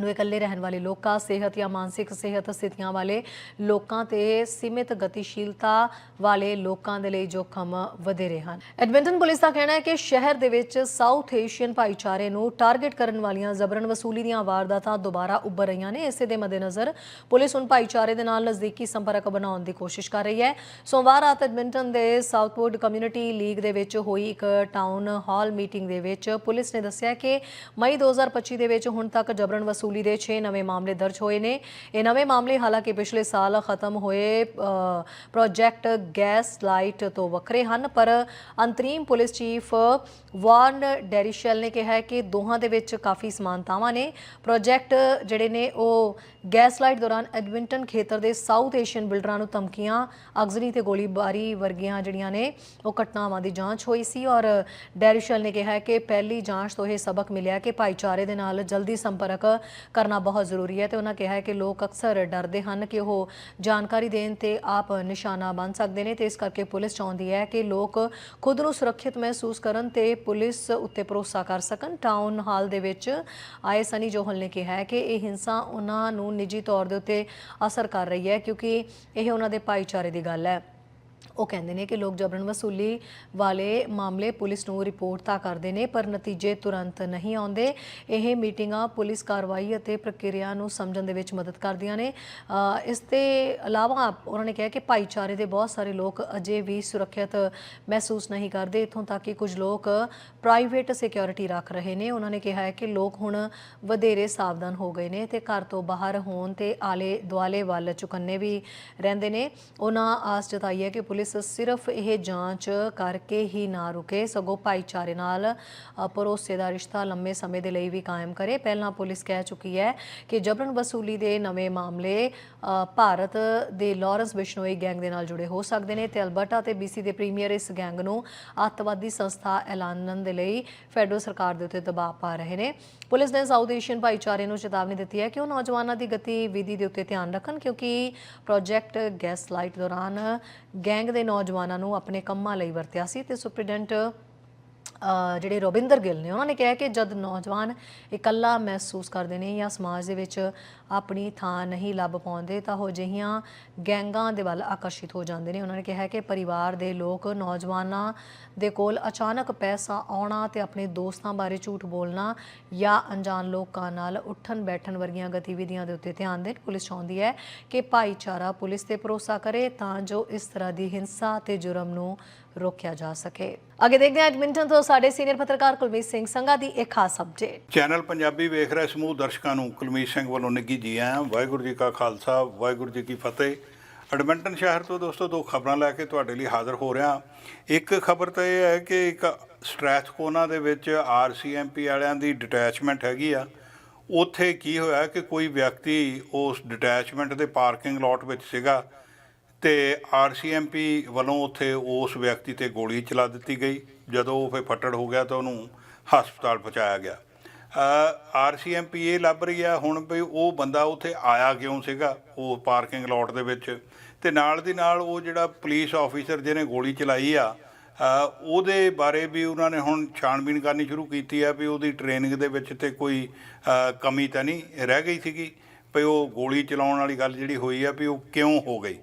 ਨੂੰ ਇਕੱਲੇ ਰਹਿਣ ਵਾਲੇ ਲੋਕਾਂ, ਸਿਹਤ ਜਾਂ ਮਾਨਸਿਕ ਸਿਹਤ ਸਥਿਤੀਆਂ ਵਾਲੇ ਲੋਕਾਂ ਤੇ ਸੀਮਿਤ ਗਤੀਸ਼ੀਲਤਾ ਵਾਲੇ ਲੋਕਾਂ ਦੇ ਲਈ ਜੋਖਮ ਵਧੇਰੇ ਹਨ। ਐਡਮਿੰਟਨ ਪੁਲਿਸ ਦਾ ਕਹਿਣਾ ਹੈ ਕਿ ਸ਼ਹਿਰ ਦੇ ਵਿੱਚ ਸਾਊਥ ਏਸ਼ੀਅਨ ਭਾਈਚਾਰੇ ਨੂੰ ਟਾਰਗੇਟ ਕਰਨ ਵਾਲੀਆਂ ਜ਼ਬਰਨ ਵਸੂਲੀ ਦੀਆਂ ਵਾਰਦਾਤਾਂ ਦੁਬਾਰਾ ਉੱਭਰ ਰਹੀਆਂ ਨੇ। ਇਸੇ ਦੇ ਮੱਦੇਨਜ਼ਰ ਪੁਲਿਸ ਹੁਣ ਭਾਈਚਾਰੇ ਦੇ ਨਾਲ ਨਜ਼ਦੀਕੀ ਸੰਪਰਕ ਬਣਾਉਣ ਦੀ ਕੋਸ਼ਿਸ਼ ਕਰ ਰਹੀ ਹੈ। ਸੋਮਵਾਰ ਰਾਤ ਐਡਮਿੰਟਨ ਦੇ ਸਾਊਥਵੁੱਡ ਕਮਿਊਨਿਟੀ ਲੀਗ ਦੇ ਵਿੱਚ ਹੋਈ ਇੱਕ ਟਾਊਨ ਹਾਲ ਮੀਟਿੰਗ ਦੇ ਵਿੱਚ ਪੁਲਿਸ ਨੇ ਦੱਸਿਆ ਕਿ ਮਈ 2025 ਦੇ ਵਿੱਚ ਹੁਣ ਤੱਕ ਜਬਰਨ ਵਸੂਲੀ ਵਸੂਲੀ ਦੇ 6 ਨਵੇਂ ਮਾਮਲੇ ਦਰਜ ਹੋਏ ਨੇ। ਇਹ ਨਵੇਂ ਮਾਮਲੇ ਹਾਲਾਂਕਿ ਪਿਛਲੇ ਸਾਲ ਖਤਮ ਹੋਏ ਪ੍ਰੋਜੈਕਟ ਗੈਸ ਲਾਈਟ ਤੋਂ ਵੱਖਰੇ ਹਨ, ਪਰ ਅੰਤਰੀਮ ਪੁਲਿਸ ਚੀਫ ਵਾਰਨ ਡੈਰੀਸ਼ੈਲ ਨੇ ਕਿਹਾ ਕਿ ਦੋਹਾਂ ਦੇ ਵਿੱਚ ਕਾਫੀ ਸਮਾਨਤਾਵਾਂ ਨੇ। ਪ੍ਰੋਜੈਕਟ ਜਿਹੜੇ ਨੇ, ਉਹ ਗੈਸ ਲਾਈਟ ਦੌਰਾਨ ਐਡਮਿੰਟਨ ਖੇਤਰ ਦੇ ਸਾਊਥ ਏਸ਼ੀਅਨ ਬਿਲਡਰਾਂ ਨੂੰ ਧਮਕੀਆਂ, ਅਗਜ਼ਨੀ ਤੇ ਗੋਲੀਬਾਰੀ ਵਰਗੀਆਂ ਜਿਹੜੀਆਂ ਨੇ, ਉਹ ਘਟਨਾਵਾਂ ਦੀ ਜਾਂਚ ਹੋਈ ਸੀ ਔਰ ਡੈਰੀਸ਼ਲ ਨੇ ਕਿਹਾ ਕਿ ਪਹਿਲੀ ਜਾਂਚ ਤੋਂ ਇਹ ਸਬਕ ਮਿਲਿਆ ਕਿ ਭਾਈਚਾਰੇ ਦੇ ਨਾਲ ਜਲਦੀ ਸੰਪਰਕ ਕਰਨਾ ਬਹੁਤ ਜ਼ਰੂਰੀ ਹੈ ਤੇ ਉਹਨਾਂ ਕਿਹਾ ਹੈ ਕਿ ਲੋਕ ਅਕਸਰ ਡਰਦੇ ਹਨ ਕਿ ਉਹ ਜਾਣਕਾਰੀ ਦੇਣ ਤੇ ਆਪ ਨਿਸ਼ਾਨਾ ਬਣ ਸਕਦੇ ਨੇ ਤੇ ਇਸ ਕਰਕੇ ਪੁਲਿਸ ਚਾਹੁੰਦੀ ਹੈ ਕਿ ਲੋਕ ਖੁਦ ਨੂੰ ਸੁਰੱਖਿਅਤ ਮਹਿਸੂਸ ਕਰਨ ਤੇ ਪੁਲਿਸ ਉੱਤੇ ਭਰੋਸਾ ਕਰ ਸਕਣ। ਟਾਊਨ ਹਾਲ ਦੇ ਵਿੱਚ ਆਏ ਸਨੀ ਜੋਹਲ ਨੇ ਕਿਹਾ ਹੈ ਕਿ ਇਹ ਹਿੰਸਾ ਉਹਨਾਂ ਨੂੰ ਨਿੱਜੀ ਤੌਰ ਦੇ ਉੱਤੇ ਅਸਰ ਕਰ ਰਹੀ ਹੈ ਕਿਉਂਕਿ ਇਹ ਉਹਨਾਂ ਦੇ ਭਾਈਚਾਰੇ ਦੀ ਗੱਲ ਹੈ। ਉਹ ਕਹਿੰਦੇ ਨੇ ਕਿ ਲੋਕ ਜਬਰਨ ਵਸੂਲੀ ਵਾਲੇ ਮਾਮਲੇ ਪੁਲਿਸ ਨੂੰ ਰਿਪੋਰਟ ਤਾਂ ਕਰਦੇ ਨੇ, ਪਰ ਨਤੀਜੇ ਤੁਰੰਤ ਨਹੀਂ ਆਉਂਦੇ। ਇਹ ਮੀਟਿੰਗਾਂ ਪੁਲਿਸ ਕਾਰਵਾਈ ਅਤੇ ਪ੍ਰਕਿਰਿਆ ਨੂੰ ਸਮਝਣ ਦੇ ਵਿੱਚ ਮਦਦ ਕਰਦੀਆਂ ਨੇ। ਇਸ ਦੇ ਇਲਾਵਾ ਉਹਨਾਂ ਨੇ ਕਿਹਾ ਕਿ ਭਾਈਚਾਰੇ ਦੇ ਬਹੁਤ ਸਾਰੇ ਲੋਕ ਅਜੇ ਵੀ ਸੁਰੱਖਿਅਤ ਮਹਿਸੂਸ ਨਹੀਂ ਕਰਦੇ। ਇਥੋਂ ਤੱਕ ਕਿ ਕੁਝ ਲੋਕ ਪ੍ਰਾਈਵੇਟ ਸਿਕਿਉਰਿਟੀ ਰੱਖ ਰਹੇ ਨੇ। ਉਹਨਾਂ ਨੇ ਕਿਹਾ ਹੈ ਕਿ ਲੋਕ ਹੁਣ ਵਧੇਰੇ ਸਾਵਧਾਨ ਹੋ ਗਏ ਨੇ ਤੇ ਘਰ ਤੋਂ ਬਾਹਰ ਹੋਣ ਤੇ ਆਲੇ ਦੁਆਲੇ ਵੱਲ ਚੁਕੰਨੇ ਵੀ ਰਹਿੰਦੇ ਨੇ। ਉਹਨਾਂ ਆਸ ਜਤਾਈ ਹੈ ਕਿ ਪੁਲਿਸ ਸਿਰਫ ਇਹ ਜਾਂਚ ਕਰਕੇ ਹੀ ਨਾ ਰੁਕੇ। ਸਗੋਂ ਭਾਈਚਾਰੇ ਨਾਲ ਅ, ਭਰੋਸੇ ਦਾ ਰਿਸ਼ਤਾ ਲੰਮੇ ਸਮੇਂ ਦੇ ਲਈ ਵੀ ਕਾਇਮ ਕਰੇ। ਪਹਿਲਾਂ ਪੁਲਿਸ ਕਹਿ ਚੁੱਕੀ ਹੈ ਕਿ ਜਬਰਨ ਵਸੂਲੀ ਦੇ ਨਵੇਂ ਮਾਮਲੇ ਭਾਰਤ ਦੇ ਲਾਰੈਂਸ ਬਿਸ਼ਨੋਈ ਗੈਂਗ ਦੇ ਨਾਲ ਜੁੜੇ ਹੋ ਸਕਦੇ ਨੇ ਤੇ ਅਲਬਰਟਾ ਤੇ BC ਦੇ ਪ੍ਰੀਮੀਅਰ ਇਸ ਗੈਂਗ ਨੂੰ ਅੱਤਵਾਦੀ ਸੰਸਥਾ ਐਲਾਨਣ ਦੇ ਲਈ ਫੈਡਰਲ ਸਰਕਾਰ ਦੇ ਉੱਤੇ ਦਬਾਅ ਪਾ ਰਹੇ ਨੇ। ਪੁਲਿਸ ਨੇ ਸਾਊਥ ਏਸ਼ੀਅਨ ਭਾਈਚਾਰੇ ਨੂੰ ਚੇਤਾਵਨੀ ਦਿੱਤੀ ਹੈ ਕਿ ਉਹ ਨੌਜਵਾਨਾਂ ਦੀ ਗਤੀਵਿਧੀ ਦੇ ਉੱਤੇ ਧਿਆਨ ਰੱਖਣ ਕਿਉਂਕਿ ਪ੍ਰੋਜੈਕਟ ਗੈਸ ਲਾਈਟ ਦੌਰਾਨ ਗੈਂਗ ਦੇ ਨੌਜਵਾਨਾਂ ਨੂੰ ਆਪਣੇ ਕੰਮਾਂ ਲਈ ਵਰਤਿਆ ਸੀ ਤੇ ਸੁਪਰਡੈਂਟ ਅ, ਜਿਹੜੇ ਰੋਬਿੰਦਰ ਗਿੱਲ ਨੇ ਉਹਨਾਂ ਨੇ ਕਿਹਾ ਕਿ ਜਦ ਨੌਜਵਾਨ ਇਕੱਲਾ ਮਹਿਸੂਸ ਕਰਦੇ ਨੇ ਜਾਂ ਸਮਾਜ ਦੇ ਵਿੱਚ ਆਪਣੀ ਥਾਂ ਨਹੀਂ ਲੱਭ ਪਾਉਂਦੇ, ਤਾਂ ਉਹ ਜਿਹੀਆਂ ਗੈਂਗਾਂ ਦੇ ਵੱਲ ਆਕਰਸ਼ਿਤ ਹੋ ਜਾਂਦੇ ਨੇ। ਉਹਨਾਂ ਨੇ ਕਿਹਾ ਕਿ ਪਰਿਵਾਰ ਦੇ ਲੋਕ ਨੌਜਵਾਨਾਂ ਦੇ ਕੋਲ ਅਚਾਨਕ ਪੈਸਾ ਆਉਣਾ ਤੇ ਆਪਣੇ ਦੋਸਤਾਂ ਬਾਰੇ ਝੂਠ ਬੋਲਣਾ ਜਾਂ ਅਣਜਾਣ ਲੋਕਾਂ ਨਾਲ ਉੱਠਣ ਬੈਠਣ ਵਰਗੀਆਂ ਗਤੀਵਿਧੀਆਂ ਦੇ ਉੱਤੇ ਧਿਆਨ ਦੇਣ, ਪੁਲਿਸ ਚਾਹੁੰਦੀ ਹੈ ਕਿ ਭਾਈਚਾਰਾ ਪੁਲਿਸ ਤੇ ਭਰੋਸਾ ਕਰੇ ਤਾਂ ਜੋ ਇਸ ਤਰ੍ਹਾਂ ਦੀ ਹਿੰਸਾ ਤੇ ਜੁਰਮ ਨੂੰ ਰੋਕਿਆ ਜਾ ਸਕੇ। ਅੱਗੇ ਦੇਖਦੇ ਹਾਂ ਐਡਮਿੰਟਨ ਤੋਂ ਸਾਡੇ ਸੀਨੀਅਰ ਪੱਤਰਕਾਰ ਕੁਲਮੀਤ ਸਿੰਘ ਸੰਘਾ ਦੀ ਇੱਕ ਖਾਸ ਅਪਡੇਟ ਚੈਨਲ ਪੰਜਾਬੀ ਵੇਖ ਰਹੇ ਸਮੂਹ ਦਰਸ਼ਕਾਂ ਨੂੰ, ਕੁਲਮੀਤ ਸਿੰਘ ਵੱਲੋਂ ਨਿੱਘੀ ਜੀ ਆਇਆਂ, ਵਾਹਿਗੁਰੂ ਜੀ ਕਾ ਖਾਲਸਾ, ਵਾਹਿਗੁਰੂ ਜੀ ਕੀ ਫਤਿਹ। ਐਡਮਿੰਟਨ ਸ਼ਹਿਰ ਤੋਂ ਦੋਸਤੋ, ਦੋ ਖਬਰਾਂ ਲੈ ਕੇ ਤੁਹਾਡੇ ਲਈ ਹਾਜ਼ਰ ਹੋ ਰਿਹਾ। ਇੱਕ ਖਬਰ ਤਾਂ ਇਹ ਹੈ ਕਿ ਇੱਕ ਸਟ੍ਰੈਥਕੋਨਾ ਦੇ ਵਿੱਚ ਆਰਸੀਐਮਪੀ ਵਾਲਿਆਂ ਦੀ ਡਿਟੈਚਮੈਂਟ ਹੈਗੀ ਆ। ਉੱਥੇ ਕੀ ਹੋਇਆ ਕਿ ਕੋਈ ਵਿਅਕਤੀ ਉਸ ਡਿਟੈਚਮੈਂਟ ਦੇ ਪਾਰਕਿੰਗ ਲੋਟ ਵਿੱਚ ਸੀਗਾ ਤੇ ਆਰਸੀਐਮਪੀ ਵੱਲੋਂ ਉੱਥੇ ਉਸ ਵਿਅਕਤੀ ਤੇ ਗੋਲੀ ਚਲਾ ਦਿੱਤੀ ਗਈ। ਜਦੋਂ ਉਹ ਫਿਰ ਫੱਟੜ ਹੋ ਗਿਆ ਤਾਂ ਉਹਨੂੰ ਹਸਪਤਾਲ ਪਹੁੰਚਾਇਆ ਗਿਆ। ਆਰਸੀਐਮਪੀ ਇਹ ਲੱਭ ਰਹੀ ਆ। ਹੁਣ ਵੀ ਉਹ ਬੰਦਾ ਉੱਥੇ ਆਇਆ ਕਿਉਂ ਸੀਗਾ, ਉਹ ਪਾਰਕਿੰਗ ਲੋਟ ਦੇ ਵਿੱਚ। ਤੇ ਨਾਲ ਦੀ ਨਾਲ ਉਹ ਜਿਹੜਾ ਪੁਲਿਸ ਆਫੀਸਰ ਜਿਹਨੇ ਗੋਲੀ ਚਲਾਈ ਆ ਉਹਦੇ ਬਾਰੇ ਵੀ ਉਹਨਾਂ ਨੇ ਹੁਣ ਛਾਣਬੀਨ ਕਰਨੀ ਸ਼ੁਰੂ ਕੀਤੀ ਆ ਵੀ ਉਹਦੀ ਟ੍ਰੇਨਿੰਗ ਦੇ ਵਿੱਚ ਤੇ ਕੋਈ ਕਮੀ ਤਾਂ ਨਹੀਂ ਰਹਿ ਗਈ ਸੀਗੀ। ਵੀ ਉਹ ਗੋਲੀ ਚਲਾਉਣ ਵਾਲੀ ਗੱਲ ਜਿਹੜੀ ਹੋਈ ਆ ਵੀ ਉਹ ਕਿਉਂ ਹੋ ਗਈ।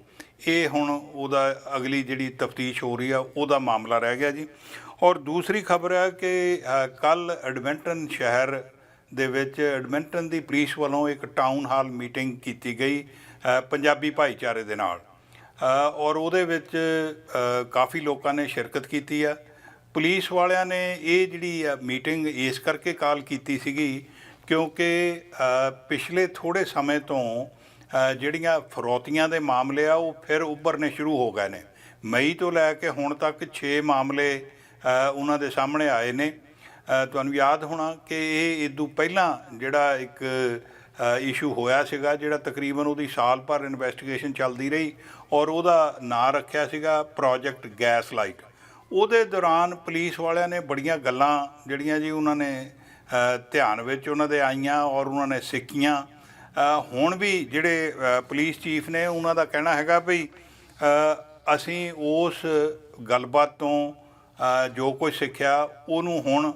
ਇਹ ਹੁਣ ਉਹਦਾ ਅਗਲੀ ਜਿਹੜੀ ਤਫਤੀਸ਼ ਹੋ ਰਹੀ ਆ, ਉਹਦਾ ਮਾਮਲਾ ਰਹਿ ਗਿਆ ਜੀ। ਔਰ ਦੂਸਰੀ ਖਬਰ ਹੈ ਕਿ ਕੱਲ ਐਡਮਿੰਟਨ ਸ਼ਹਿਰ ਦੇ ਵਿੱਚ ਐਡਮਿੰਟਨ ਦੀ ਪੁਲਿਸ ਵੱਲੋਂ ਇੱਕ ਟਾਊਨ ਹਾਲ ਮੀਟਿੰਗ ਕੀਤੀ ਗਈ ਪੰਜਾਬੀ ਭਾਈਚਾਰੇ ਦੇ ਨਾਲ। ਔਰ ਉਹਦੇ ਵਿੱਚ ਕਾਫੀ ਲੋਕਾਂ ਨੇ ਸ਼ਿਰਕਤ ਕੀਤੀ ਆ। ਪੁਲਿਸ ਵਾਲਿਆਂ ਨੇ ਇਹ ਜਿਹੜੀ ਮੀਟਿੰਗ ਇਸ ਕਰਕੇ ਕਾਲ ਕੀਤੀ ਸੀਗੀ ਕਿਉਂਕਿ ਪਿਛਲੇ ਥੋੜੇ ਸਮੇਂ ਤੋਂ ਜਿਹੜੀਆਂ ਫਰੋਤੀਆਂ ਦੇ ਮਾਮਲੇ ਆ, ਉਹ ਫਿਰ ਉੱਭਰਨੇ ਸ਼ੁਰੂ ਹੋ ਗਏ ਨੇ। ਮਈ ਤੋਂ ਲੈ ਕੇ ਹੁਣ ਤੱਕ 6 ਮਾਮਲੇ ਉਹਨਾਂ ਦੇ ਸਾਹਮਣੇ ਆਏ ਨੇ। ਤੁਹਾਨੂੰ ਯਾਦ ਹੋਣਾ ਕਿ ਇਹ ਇਦੋਂ ਪਹਿਲਾਂ ਜਿਹੜਾ ਇੱਕ ਇਸ਼ੂ ਹੋਇਆ ਸੀਗਾ ਜਿਹੜਾ ਤਕਰੀਬਨ ਉਹਦੀ ਸਾਲ ਭਰ ਇਨਵੈਸਟੀਗੇਸ਼ਨ ਚੱਲਦੀ ਰਹੀ ਔਰ ਉਹਦਾ ਨਾਂ ਰੱਖਿਆ ਸੀਗਾ ਪ੍ਰੋਜੈਕਟ ਗੈਸ ਲਾਈਟ ਉਹਦੇ ਦੌਰਾਨ ਪੁਲਿਸ ਵਾਲਿਆਂ ਨੇ ਬੜੀਆਂ ਗੱਲਾਂ ਜਿਹੜੀਆਂ ਜੀ ਉਹਨਾਂ ਨੇ ਧਿਆਨ ਵਿੱਚ ਉਹਨਾਂ ਦੇ ਆਈਆਂ ਔਰ ਉਹਨਾਂ ਨੇ ਸਿੱਖੀਆਂ। ਹੁਣ ਵੀ ਜਿਹੜੇ ਅ, ਪੁਲਿਸ ਚੀਫ ਨੇ ਉਹਨਾਂ ਦਾ ਕਹਿਣਾ ਹੈਗਾ ਵੀ ਅਸੀਂ ਉਸ ਗੱਲਬਾਤ ਤੋਂ ਜੋ ਕੁਝ ਸਿੱਖਿਆ, ਉਹਨੂੰ ਹੁਣ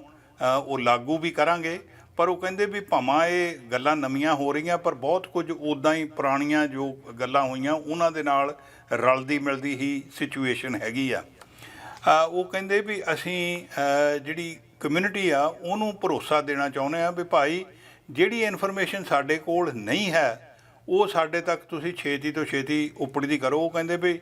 ਉਹ ਲਾਗੂ ਵੀ ਕਰਾਂਗੇ। ਪਰ ਉਹ ਕਹਿੰਦੇ ਵੀ ਭਾਵਾਂ ਇਹ ਗੱਲਾਂ ਨਵੀਆਂ ਹੋ ਰਹੀਆਂ, ਪਰ ਬਹੁਤ ਕੁਝ ਉਦਾਂ ਹੀ ਪੁਰਾਣੀਆਂ ਜੋ ਗੱਲਾਂ ਹੋਈਆਂ, ਉਹਨਾਂ ਦੇ ਨਾਲ ਰਲਦੀ ਮਿਲਦੀ ਹੀ ਸਿਚੁਏਸ਼ਨ ਹੈਗੀ ਆ। ਉਹ ਕਹਿੰਦੇ ਵੀ ਅਸੀਂ ਜਿਹੜੀ ਕਮਿਊਨਿਟੀ ਆ, ਉਹਨੂੰ ਭਰੋਸਾ ਦੇਣਾ ਚਾਹੁੰਦੇ ਆ ਵੀ ਭਾਈ, ਜਿਹੜੀ ਇਨਫੋਰਮੇਸ਼ਨ ਸਾਡੇ ਕੋਲ ਨਹੀਂ ਹੈ ਉਹ ਸਾਡੇ ਤੱਕ ਤੁਸੀਂ ਛੇਤੀ ਤੋਂ ਛੇਤੀ ਉਪੜਦੀ ਕਰੋ। ਉਹ ਕਹਿੰਦੇ ਵੀ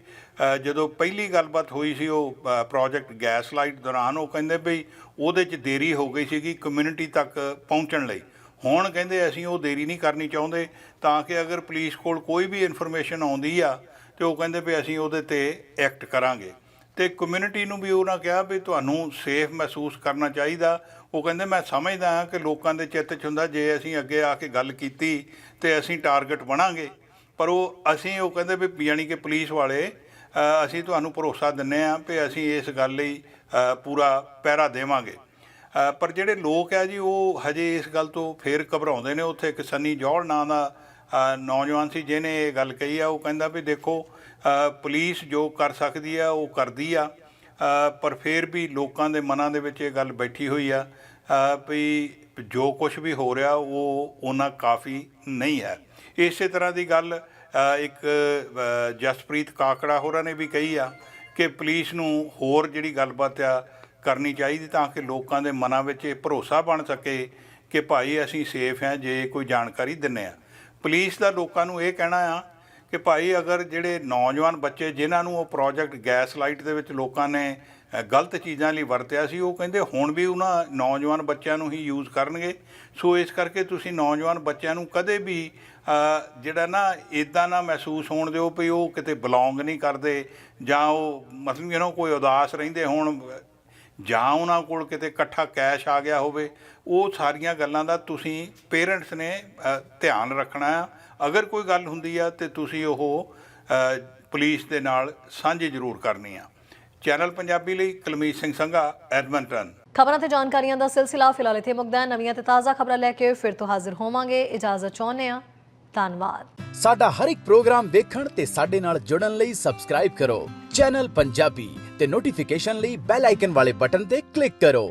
ਜਦੋਂ ਪਹਿਲੀ ਗੱਲਬਾਤ ਹੋਈ ਸੀ ਉਹ ਪ੍ਰੋਜੈਕਟ ਗੈਸ ਲਾਈਟ ਦੌਰਾਨ, ਉਹ ਕਹਿੰਦੇ ਵੀ ਉਹਦੇ 'ਚ ਦੇਰੀ ਹੋ ਗਈ ਸੀਗੀ ਕਮਿਊਨਿਟੀ ਤੱਕ ਪਹੁੰਚਣ ਲਈ। ਹੁਣ ਕਹਿੰਦੇ ਅਸੀਂ ਉਹ ਦੇਰੀ ਨਹੀਂ ਕਰਨੀ ਚਾਹੁੰਦੇ, ਤਾਂ ਕਿ ਅਗਰ ਪੁਲਿਸ ਕੋਲ ਕੋਈ ਵੀ ਇਨਫੋਰਮੇਸ਼ਨ ਆਉਂਦੀ ਆ, ਤੇ ਉਹ ਕਹਿੰਦੇ ਵੀ ਅਸੀਂ ਉਹਦੇ ਤੇ ਐਕਟ ਕਰਾਂਗੇ। ਤੇ ਕਮਿਊਨਿਟੀ ਨੂੰ ਵੀ ਉਹਨਾਂ ਕਿਹਾ ਵੀ ਤੁਹਾਨੂੰ ਸੇਫ ਮਹਿਸੂਸ ਕਰਨਾ ਚਾਹੀਦਾ। ਉਹ ਕਹਿੰਦੇ ਮੈਂ ਸਮਝਦਾ ਹਾਂ ਕਿ ਲੋਕਾਂ ਦੇ ਚਿੱਤ 'ਚ ਹੁੰਦਾ ਜੇ ਅਸੀਂ ਅੱਗੇ ਆ ਕੇ ਗੱਲ ਕੀਤੀ ਤੇ ਅਸੀਂ ਟਾਰਗੇਟ ਬਣਾਂਗੇ। ਪਰ ਉਹ ਅਸੀਂ ਉਹ ਕਹਿੰਦੇ ਵੀ ਯਾਨੀ ਕਿ ਪੁਲਿਸ ਵਾਲੇ ਅਸੀਂ ਤੁਹਾਨੂੰ ਭਰੋਸਾ ਦਿੰਨੇ ਆ ਵੀ ਅਸੀਂ ਇਸ ਗੱਲ ਲਈ ਪੂਰਾ ਪਹਿਰਾ ਦੇਵਾਂਗੇ। ਪਰ ਜਿਹੜੇ ਲੋਕ ਆ ਜੀ ਉਹ ਹਜੇ ਇਸ ਗੱਲ ਤੋਂ ਫੇਰ ਘਬਰਾਉਂਦੇ ਨੇ। ਉੱਥੇ ਇੱਕ ਸੰਨੀ ਜੋੜ ਨਾਂ ਦਾ ਨੌਜਵਾਨ ਸੀ ਜਿਹਨੇ ਇਹ ਗੱਲ ਕਹੀ ਆ। ਉਹ ਕਹਿੰਦਾ ਵੀ ਦੇਖੋ ਅ, ਪੁਲਿਸ ਜੋ ਕਰ ਸਕਦੀ ਆ ਉਹ ਕਰਦੀ ਆ। ਪਰ ਫਿਰ ਵੀ ਲੋਕਾਂ ਦੇ ਮਨਾਂ ਦੇ ਵਿੱਚ ਇਹ ਗੱਲ ਬੈਠੀ ਹੋਈ ਆ ਵੀ ਜੋ ਕੁਝ ਵੀ ਹੋ ਰਿਹਾ ਉਹ ਉਹਨਾਂ ਕਾਫੀ ਨਹੀਂ ਹੈ। ਇਸੇ ਤਰ੍ਹਾਂ ਦੀ ਗੱਲ ਇੱਕ ਜਸਪ੍ਰੀਤ ਕਾਕੜਾ ਹੋਰਾਂ ਨੇ ਵੀ ਕਹੀ ਆ ਕਿ ਪੁਲਿਸ ਨੂੰ ਹੋਰ ਜਿਹੜੀ ਗੱਲਬਾਤ ਆ ਕਰਨੀ ਚਾਹੀਦੀ ਤਾਂ ਕਿ ਲੋਕਾਂ ਦੇ ਮਨਾਂ ਵਿੱਚ ਇਹ ਭਰੋਸਾ ਬਣ ਸਕੇ ਕਿ ਭਾਈ ਅਸੀਂ ਸੇਫ ਹਾਂ, ਜੇ ਕੋਈ ਜਾਣਕਾਰੀ ਦਿੰਨੇ ਆ ਪੁਲਿਸ ਦਾ ਲੋਕਾਂ ਨੂੰ ਇਹ ਕਹਿਣਾ ਆ ਕਿ ਭਾਈ ਅਗਰ ਜਿਹੜੇ ਨੌਜਵਾਨ ਬੱਚੇ ਜਿਨ੍ਹਾਂ ਨੂੰ ਉਹ ਪ੍ਰੋਜੈਕਟ ਗੈਸ ਲਾਈਟ ਦੇ ਵਿੱਚ ਲੋਕਾਂ ਨੇ ਗਲਤ ਚੀਜ਼ਾਂ ਲਈ ਵਰਤਿਆ ਸੀ, ਉਹ ਕਹਿੰਦੇ ਹੁਣ ਵੀ ਉਹਨਾਂ ਨੌਜਵਾਨ ਬੱਚਿਆਂ ਨੂੰ ਹੀ ਯੂਜ਼ ਕਰਨਗੇ। ਸੋ ਇਸ ਕਰਕੇ ਤੁਸੀਂ ਨੌਜਵਾਨ ਬੱਚਿਆਂ ਨੂੰ ਕਦੇ ਵੀ ਜਿਹੜਾ ਨਾ ਇਦਾਂ ਨਾ ਮਹਿਸੂਸ ਹੋਣ ਦਿਓ ਵੀ ਉਹ ਕਿਤੇ ਬਿਲੋਂਗ ਨਹੀਂ ਕਰਦੇ ਜਾਂ ਉਹ ਮਤਲਬ ਯੂ نو ਕੋਈ ਉਦਾਸ ਰਹਿੰਦੇ ਹੋਣ, ਜਾਂ ਉਹਨਾਂ ਕੋਲ ਕਿਤੇ ਇਕੱਠਾ ਕੈਸ਼ ਆ ਗਿਆ ਹੋਵੇ, ਉਹ ਸਾਰੀਆਂ ਗੱਲਾਂ ਦਾ ਤੁਸੀਂ ਪੇਰੈਂਟਸ ਨੇ ਧਿਆਨ ਰੱਖਣਾ ਆ। ਅਗਰ ਕੋਈ ਗੱਲ ਹੁੰਦੀ ਆ ਤੇ ਤੁਸੀਂ ਉਹ ਪੁਲਿਸ ਦੇ ਨਾਲ ਸਾਂਝੀ ਜ਼ਰੂਰ ਕਰਨੀ ਆ। ਚੈਨਲ ਪੰਜਾਬੀ ਲਈ ਕੁਲਮੀਤ ਸਿੰਘ ਸੰਘਾ ਐਡਮੰਟਨ। ਖਬਰਾਂ ਤੇ ਜਾਣਕਾਰੀਆਂ ਦਾ ਸਿਲਸਿਲਾ ਫਿਲਹਾਲ ਇੱਥੇ ਮੁੱਕਦਾ ਹੈ। ਨਵੀਆਂ ਤੇ ਤਾਜ਼ਾ ਖਬਰਾਂ ਲੈ ਕੇ ਫਿਰ ਤੋਂ ਹਾਜ਼ਰ ਹੋਵਾਂਗੇ। ਇਜਾਜ਼ਤ ਚਾਹੁੰਦੇ ਹਾਂ। ਧੰਨਵਾਦ। ਸਾਡਾ ਹਰ ਇੱਕ ਪ੍ਰੋਗਰਾਮ ਦੇਖਣ ਤੇ ਸਾਡੇ ਨਾਲ ਜੁੜਨ ਲਈ ਸਬਸਕ੍ਰਾਈਬ ਕਰੋ। ਚੈਨਲ ਪੰਜਾਬੀ ਤੇ ਨੋਟੀਫਿਕੇਸ਼ਨ ਲਈ ਬੈਲ ਆਈਕਨ ਵਾਲੇ ਬਟਨ ਤੇ ਕਲਿੱਕ ਕਰੋ।